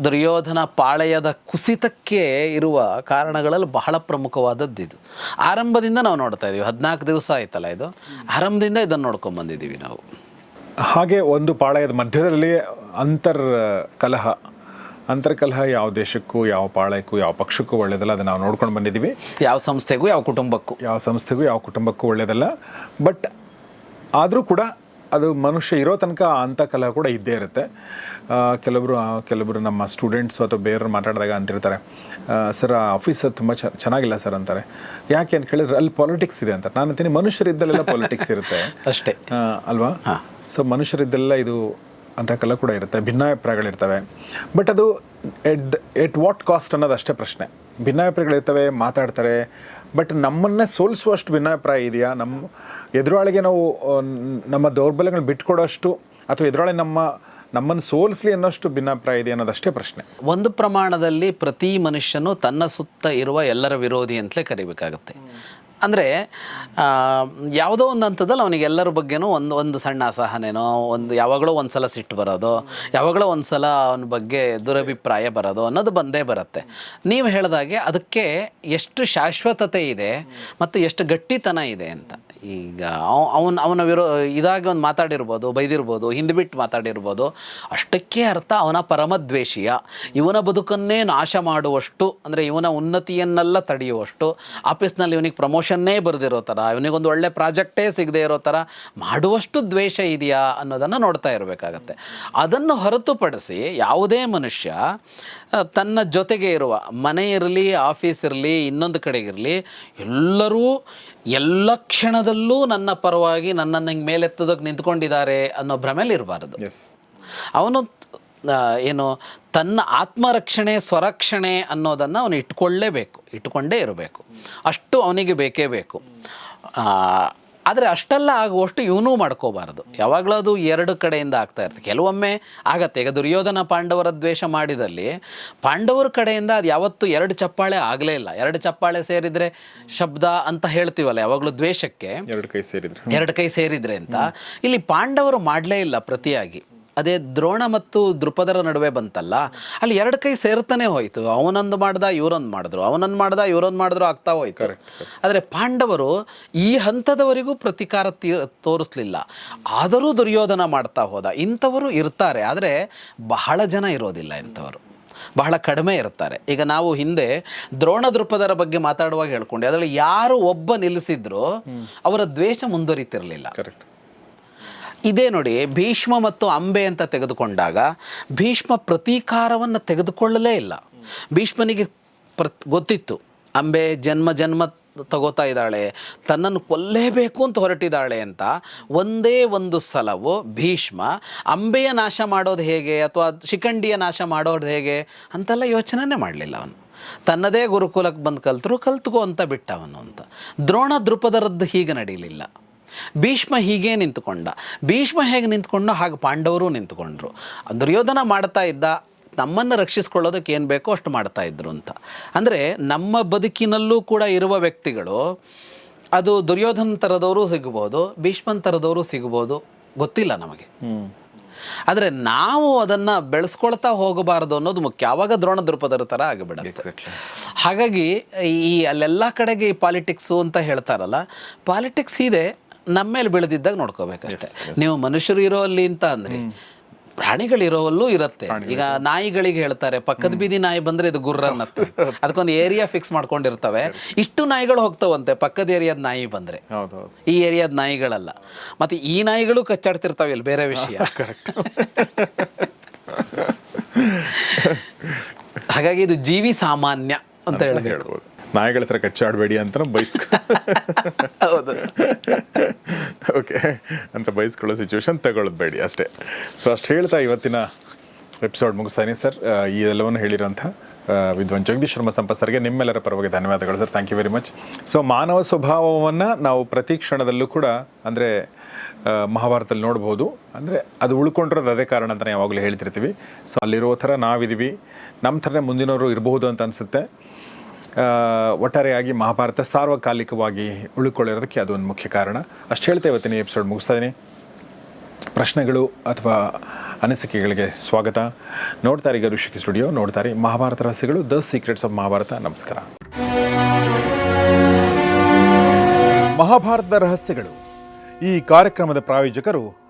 ದುರ್ಯೋಧನ ಪಾಳೆಯದ ಕುಸಿತಕ್ಕೆ ಇರುವ ಕಾರಣಗಳಲ್ಲಿ ಬಹಳ ಪ್ರಮುಖವಾದದ್ದು ಇದು. ಆರಂಭದಿಂದ ನಾವು ನೋಡ್ತಾ ಇದೀವಿ. ಹದಿನಾಲ್ಕು ದಿವಸ ಆಯ್ತಲ್ಲ ಇದು. ಆರಂಭದಿಂದ ಇದನ್ನು ನೋಡ್ಕೊಂಡು ಬಂದಿದ್ದೀವಿ ನಾವು. ಹಾಗೆ ಒಂದು ಪಾಳೆಯದ ಮಧ್ಯದಲ್ಲಿ ಅಂತರ್ ಕಲಹ. ಅಂತರ್ಕಲಹ ಯಾವ ದೇಶಕ್ಕೂ ಯಾವ ಪಾಳಯಕ್ಕೂ ಯಾವ ಪಕ್ಷಕ್ಕೂ ಒಳ್ಳೆಯದಲ್ಲ. ಅದನ್ನು ನಾವು ನೋಡ್ಕೊಂಡು ಬಂದಿದ್ದೀವಿ ಯಾವ ಸಂಸ್ಥೆಗೂ ಯಾವ ಕುಟುಂಬಕ್ಕೂ. ಯಾವ ಸಂಸ್ಥೆಗೂ ಯಾವ ಕುಟುಂಬಕ್ಕೂ ಒಳ್ಳೆಯದಲ್ಲ. ಬಟ್ ಆದರೂ ಕೂಡ ಅದು ಮನುಷ್ಯ ಇರೋ ತನಕ ಅಂಥ ಅಂತಕಲಹ ಕೂಡ ಇದ್ದೇ ಇರುತ್ತೆ. ಕೆಲವರು ಕೆಲವರು ನಮ್ಮ ಸ್ಟೂಡೆಂಟ್ಸು ಅಥವಾ ಬೇರೆಯವ್ರು ಮಾತಾಡಿದಾಗ ಅಂತಿರ್ತಾರೆ ಸರ್ ಆ ಆಫೀಸ್ ತುಂಬ ಚೆನ್ನಾಗಿಲ್ಲ ಸರ್ ಅಂತಾರೆ. ಯಾಕೆ ಅಂತ ಕೇಳಿದ್ರೆ ಅಲ್ಲಿ ಪಾಲಿಟಿಕ್ಸ್ ಇದೆ ಅಂತ. ನಾನು ಅಂತೀನಿ ಮನುಷ್ಯರಿದ್ದಲ್ಲೆಲ್ಲ ಪಾಲಿಟಿಕ್ಸ್ ಇರುತ್ತೆ. ಅಷ್ಟೇ. ಅಲ್ವಾ? ಸೊ ಮನುಷ್ಯರಿದ್ದೆಲ್ಲ ಇದು ಅಂಥ ಕಲ ಕೂಡ ಇರುತ್ತೆ. ಭಿನ್ನಾಭಿಪ್ರಾಯಗಳಿರ್ತವೆ ಬಟ್ ಅದು ಎಟ್ ಎಟ್ ವಾಟ್ ಕಾಸ್ಟ್ ಅನ್ನೋದು ಅಷ್ಟೇ ಪ್ರಶ್ನೆ. ಭಿನ್ನಾಭಿಪ್ರಾಯಗಳಿರ್ತವೆ ಮಾತಾಡ್ತಾರೆ ಬಟ್ ನಮ್ಮನ್ನೇ ಸೋಲಿಸುವಷ್ಟು ಭಿನ್ನಾಭಿಪ್ರಾಯ ಇದೆಯಾ? ನಮ್ಮ ಎದುರಾಳಿಗೆ ನಾವು ನಮ್ಮ ದೌರ್ಬಲ್ಯಗಳನ್ನ ಬಿಟ್ಕೊಡೋಷ್ಟು ಅಥವಾ ಎದುರಾಳಿ ನಮ್ಮ, ನಮ್ಮನ್ನು ಸೋಲಿಸ್ಲಿ ಅನ್ನೋಷ್ಟು ಭಿನ್ನಾಭಿಪ್ರಾಯ ಇದೆ ಅನ್ನೋದಷ್ಟೇ ಪ್ರಶ್ನೆ. ಒಂದು ಪ್ರಮಾಣದಲ್ಲಿ ಪ್ರತಿ ಮನುಷ್ಯನು ತನ್ನ ಸುತ್ತ ಇರುವ ಎಲ್ಲರ ವಿರೋಧಿ ಅಂತಲೇ ಕರಿಬೇಕಾಗುತ್ತೆ. ಅಂದರೆ ಯಾವುದೋ ಒಂದು ಹಂತದಲ್ಲಿ ಅವನಿಗೆ ಎಲ್ಲರ ಬಗ್ಗೆನೂ ಒಂದು ಒಂದು ಸಣ್ಣ ಅಸಹನೇನೋ, ಒಂದು ಯಾವಾಗಲೂ ಒಂದು ಸಲ ಸಿಟ್ಟು ಬರೋದು, ಯಾವಾಗಲೂ ಒಂದು ಸಲ ಅವನ ಬಗ್ಗೆ ದುರಭಿಪ್ರಾಯ ಬರೋದು ಅನ್ನೋದು ಬಂದೇ ಬರುತ್ತೆ. ನೀವು ಹೇಳಿದಾಗೆ ಅದಕ್ಕೆ ಎಷ್ಟು ಶಾಶ್ವತತೆ ಇದೆ ಮತ್ತು ಎಷ್ಟು ಗಟ್ಟಿತನ ಇದೆ ಅಂತ. ಈಗ ಅವನ ಅವನ ವಿರೋ, ಇದಾಗಿ ಒಂದು ಮಾತಾಡಿರ್ಬೋದು, ಬೈದಿರ್ಬೋದು ಹಿಂದ್ಬಿಟ್ಟು ಮಾತಾಡಿರ್ಬೋದು, ಅಷ್ಟಕ್ಕೆ ಅರ್ಥ ಅವನ ಪರಮದ್ವೇಷಿಯ. ಇವನ ಬದುಕನ್ನೇ ನಾಶ ಮಾಡುವಷ್ಟು, ಅಂದರೆ ಇವನ ಉನ್ನತಿಯನ್ನೆಲ್ಲ ತಡೆಯುವಷ್ಟು, ಆಫೀಸ್ನಲ್ಲಿ ಇವನಿಗೆ ಪ್ರಮೋಷನ್ನೇ ಬರೆದಿರೋ ಥರ, ಇವನಿಗೊಂದು ಒಳ್ಳೆ ಪ್ರಾಜೆಕ್ಟೇ ಸಿಗದೆ ಇರೋ ಥರ ಮಾಡುವಷ್ಟು ದ್ವೇಷ ಇದೆಯಾ ಅನ್ನೋದನ್ನು ನೋಡ್ತಾ ಇರಬೇಕಾಗತ್ತೆ. ಅದನ್ನು ಹೊರತುಪಡಿಸಿ ಯಾವುದೇ ಮನುಷ್ಯ ತನ್ನ ಜೊತೆಗೆ ಇರುವ, ಮನೆ ಇರಲಿ, ಆಫೀಸ್ ಇರಲಿ, ಇನ್ನೊಂದು ಕಡೆಗಿರಲಿ, ಎಲ್ಲರೂ ಎಲ್ಲ ಕ್ಷಣದಲ್ಲೂ ನನ್ನ ಪರವಾಗಿ ನನ್ನನ್ನು ಹಿಂಗೆ ಮೇಲೆತ್ತೋದಕ್ಕೆ ನಿಂತ್ಕೊಂಡಿದ್ದಾರೆ ಅನ್ನೋ ಭ್ರಮೆಯಲ್ಲಿ ಇರಬಾರ್ದು. ಅವನು ಏನು ತನ್ನ ಆತ್ಮರಕ್ಷಣೆ ಸ್ವರಕ್ಷಣೆ ಅನ್ನೋದನ್ನು ಅವನು ಇಟ್ಕೊಳ್ಳೇಬೇಕು ಇಟ್ಕೊಂಡೇ ಇರಬೇಕು. ಅಷ್ಟು ಅವನಿಗೆ ಬೇಕೇ ಬೇಕು. ಆದರೆ ಅಷ್ಟೆಲ್ಲ ಆಗುವಷ್ಟು ಇವನೂ ಮಾಡ್ಕೋಬಾರ್ದು. ಯಾವಾಗಲೂ ಅದು ಎರಡು ಕಡೆಯಿಂದ ಆಗ್ತಾ ಇರ್ತದೆ ಕೆಲವೊಮ್ಮೆ ಆಗತ್ತೆ. ಈಗ ದುರ್ಯೋಧನ ಪಾಂಡವರ ದ್ವೇಷ ಮಾಡಿದಲ್ಲಿ ಪಾಂಡವರ ಕಡೆಯಿಂದ ಅದು ಯಾವತ್ತೂ ಎರಡು ಚಪ್ಪಾಳೆ ಆಗಲೇ ಇಲ್ಲ. ಎರಡು ಚಪ್ಪಾಳೆ ಸೇರಿದರೆ ಶಬ್ದ ಅಂತ ಹೇಳ್ತೀವಲ್ಲ ಯಾವಾಗಲೂ ದ್ವೇಷಕ್ಕೆ. ಎರಡು ಕೈ ಸೇರಿದ್ರೆ. ಎರಡು ಕೈ ಸೇರಿದ್ರೆ ಅಂತ. ಇಲ್ಲಿ ಪಾಂಡವರು ಮಾಡಲೇ ಇಲ್ಲ ಪ್ರತಿಯಾಗಿ. ಅದೇ ದ್ರೋಣ ಮತ್ತು ದೃಪದರ ನಡುವೆ ಬಂತಲ್ಲ ಅಲ್ಲಿ ಎರಡು ಕೈ ಸೇರ್ತಾನೆ ಹೋಯ್ತು. ಅವನೊಂದು ಮಾಡ್ದ ಇವರೊಂದು ಮಾಡಿದ್ರು. ಅವನೊಂದು ಮಾಡ್ದ ಇವರೊಂದು ಮಾಡಿದ್ರು ಆಗ್ತಾ ಹೋಯ್ತು. ಆದರೆ ಪಾಂಡವರು ಈ ಹಂತದವರೆಗೂ ಪ್ರತಿಕಾರ ತೀ ತೋರಿಸ್ಲಿಲ್ಲ. ಆದರೂ ದುರ್ಯೋಧನ ಮಾಡ್ತಾ ಹೋದ. ಇಂಥವರು ಇರ್ತಾರೆ ಆದರೆ ಬಹಳ ಜನ ಇರೋದಿಲ್ಲ ಇಂಥವರು. ಬಹಳ ಕಡಿಮೆ ಇರ್ತಾರೆ. ಈಗ ನಾವು ಹಿಂದೆ ದ್ರೋಣ ದೃಪದರ ಬಗ್ಗೆ ಮಾತಾಡುವಾಗ ಹೇಳ್ಕೊಂಡೆ ಅದರಲ್ಲಿ ಯಾರು ಒಬ್ಬ ನಿಲ್ಲಿಸಿದ್ರು ಅವರ ದ್ವೇಷ ಮುಂದುವರಿತಿರಲಿಲ್ಲ. ಕರೆಕ್ಟ್ ಇದೇ ನೋಡಿ, ಭೀಷ್ಮ ಮತ್ತು ಅಂಬೆ ಅಂತ ತೆಗೆದುಕೊಂಡಾಗ ಭೀಷ್ಮ ಪ್ರತೀಕಾರವನ್ನು ತೆಗೆದುಕೊಳ್ಳಲೇ ಇಲ್ಲ. ಭೀಷ್ಮನಿಗೆ ಪ್ರ, ಗೊತ್ತಿತ್ತು, ಅಂಬೆ ಜನ್ಮ ಜನ್ಮ ತಗೋತಾ ಇದ್ದಾಳೆ, ತನ್ನನ್ನು ಕೊಲ್ಲೇಬೇಕು ಅಂತ ಹೊರಟಿದ್ದಾಳೆ ಅಂತ. ಒಂದೇ ಒಂದು ಸಲವು ಭೀಷ್ಮ, ಅಂಬೆಯ ನಾಶ ಮಾಡೋದು ಹೇಗೆ ಅಥವಾ ಶಿಖಂಡಿಯ ನಾಶ ಮಾಡೋದು ಹೇಗೆ ಅಂತೆಲ್ಲ ಯೋಚನೆ ಮಾಡಲಿಲ್ಲ ಅವನು. ತನ್ನದೇ ಗುರುಕುಲಕ್ಕೆ ಬಂದು ಕಲ್ತರು ಕಲ್ತ್ಕೋ ಅಂತ ಬಿಟ್ಟವನು ಅಂತ. ದ್ರೋಣ ದೃಪದರದ್ದು ಹೀಗೆ ನಡೀಲಿಲ್ಲ. ಭೀಷ್ಮ ಹೀಗೆ ನಿಂತುಕೊಂಡ. ಭೀಷ್ಮ ಹೇಗೆ ನಿಂತ್ಕೊಂಡ ಹಾಗೆ ಪಾಂಡವರು ನಿಂತ್ಕೊಂಡ್ರು. ದುರ್ಯೋಧನ ಮಾಡ್ತಾ ಇದ್ದ ನಮ್ಮನ್ನು ರಕ್ಷಿಸ್ಕೊಳ್ಳೋದಕ್ಕೆ ಏನು ಬೇಕೋ ಅಷ್ಟು ಮಾಡ್ತಾ ಇದ್ರು ಅಂತ. ಅಂದರೆ ನಮ್ಮ ಬದುಕಿನಲ್ಲೂ ಕೂಡ ಇರುವ ವ್ಯಕ್ತಿಗಳು ಅದು ದುರ್ಯೋಧನ ಥರದವರು ಸಿಗ್ಬೋದು ಭೀಷ್ಮನ್ ಥರದವರು ಸಿಗ್ಬೋದು ಗೊತ್ತಿಲ್ಲ ನಮಗೆ. ಆದರೆ ನಾವು ಅದನ್ನು ಬೆಳೆಸ್ಕೊಳ್ತಾ ಹೋಗಬಾರದು ಅನ್ನೋದು ಮುಖ್ಯ. ಆವಾಗ ದ್ರೋಣ ದೃಪದರ ಥರ ಆಗಿಬಿಡುತ್ತೆ. ಹಾಗಾಗಿ ಈ ಅಲ್ಲೆಲ್ಲ ಕಡೆಗೆ ಈ ಪಾಲಿಟಿಕ್ಸು ಅಂತ ಹೇಳ್ತಾರಲ್ಲ ಪಾಲಿಟಿಕ್ಸ್ ಇದೆ ನಮ್ಮ ಮೇಲೆ ಬೆಳೆದಿದ್ದಾಗ ನೋಡ್ಕೋಬೇಕಷ್ಟೆ. ನೀವು ಮನುಷ್ಯರು ಇರೋ ಅಲ್ಲಿ ಅಂತ ಅಂದ್ರಿ ಪ್ರಾಣಿಗಳಿರೋವಲ್ಲೂ ಇರುತ್ತೆ. ಈಗ ನಾಯಿಗಳಿಗೆ ಹೇಳ್ತಾರೆ ಪಕ್ಕದ ಬೀದಿ ನಾಯಿ ಬಂದ್ರೆ ಇದು ಗುರ್ರ ಅನ್ನತ್ತೆ ಅದಕ್ಕೊಂದು ಏರಿಯಾ ಫಿಕ್ಸ್ ಮಾಡ್ಕೊಂಡಿರ್ತವೆ. ಇಷ್ಟು ನಾಯಿಗಳು ಹೋಗ್ತಾವಂತೆ ಪಕ್ಕದ ಏರಿಯಾದ ನಾಯಿ ಬಂದ್ರೆ. ಈ ಏರಿಯಾದ ನಾಯಿಗಳಲ್ಲ. ಮತ್ತೆ ಈ ನಾಯಿಗಳು ಕಚ್ಚಾಡ್ತಿರ್ತಾವೆ ಇಲ್ಲಿ ಬೇರೆ ವಿಷಯ. ಹಾಗಾಗಿ ಇದು ಜೀವಿ ಸಾಮಾನ್ಯ ಅಂತ ಹೇಳಿ ಹೇಳ್ಬೋದು. ನಾಯಿಗಳ ಹತ್ರ ಕಚ್ಚಾಡಬೇಡಿ ಅಂತ ಬಯಸ್ಕೊ ಹೌದು. ಓಕೆ ಅಂತ ಬೈಸ್ಕೊಳ್ಳೋ ಸಿಚುವೇಶನ್ ತಗೊಳ್ಳಬೇಡಿ ಅಷ್ಟೇ. ಸೊ ಅಷ್ಟು ಹೇಳ್ತಾ ಇವತ್ತಿನ ಎಪಿಸೋಡ್ ಮುಗಿಸ್ತಾನೆ ಸರ್ ಈ ಎಲ್ಲವನ್ನು ಹೇಳಿರೋಂಥ ವಿದ್ವಾನ್ ಜಗದೀಶ್ ಶರ್ಮಾ ಸರ್ಗೆ ನಿಮ್ಮೆಲ್ಲರ ಪರವಾಗಿ ಧನ್ಯವಾದಗಳು sir thank you very much so ಮಾನವ ಸ್ವಭಾವವನ್ನು ನಾವು ಪ್ರತಿ ಕ್ಷಣದಲ್ಲೂ ಕೂಡ ಅಂದರೆ ಮಹಾಭಾರತದಲ್ಲಿ ನೋಡ್ಬೋದು. ಅಂದರೆ ಅದು ಉಳ್ಕೊಂಡಿರೋದು ಅದೇ ಕಾರಣ ಅಂತ ಯಾವಾಗಲೂ ಹೇಳ್ತಿರ್ತೀವಿ. ಸೊ ಅಲ್ಲಿರೋ ಥರ ನಾವಿದ್ದೀವಿ ನಮ್ಮ ಥರನೇ ಮುಂದಿನವರು ಇರಬಹುದು ಅಂತ ಅನಿಸುತ್ತೆ. ಒಟ್ಟಾರೆಯಾಗಿ ಮಹಾಭಾರತ ಸಾರ್ವಕಾಲಿಕವಾಗಿ ಉಳ್ಕೊಳ್ಳಿರೋದಕ್ಕೆ ಅದು ಒಂದು ಮುಖ್ಯ ಕಾರಣ. ಅಷ್ಟು ಹೇಳ್ತಾ ಇವತ್ತಿನ ಎಪಿಸೋಡ್ ಮುಗಿಸ್ತಾ ಪ್ರಶ್ನೆಗಳು ಅಥವಾ ಅನಿಸಿಕೆಗಳಿಗೆ ಸ್ವಾಗತ. ನೋಡ್ತಾರೆ ಈಗ ಋಷಿಕಿ ಸ್ಟುಡಿಯೋ ನೋಡ್ತಾರೆ ಮಹಾಭಾರತ ರಹಸ್ಯಗಳು ದ ಸೀಕ್ರೆಟ್ಸ್ ಆಫ್ ಮಹಾಭಾರತ. ನಮಸ್ಕಾರ. ಮಹಾಭಾರತದ ರಹಸ್ಯಗಳು. ಈ ಕಾರ್ಯಕ್ರಮದ ಪ್ರಾಯೋಜಕರು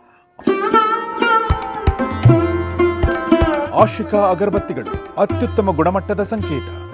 ಆಶಿಕಾ ಅಗರಬತ್ತಿಗಳು. ಅತ್ಯುತ್ತಮ ಗುಣಮಟ್ಟದ ಸಂಕೇತ.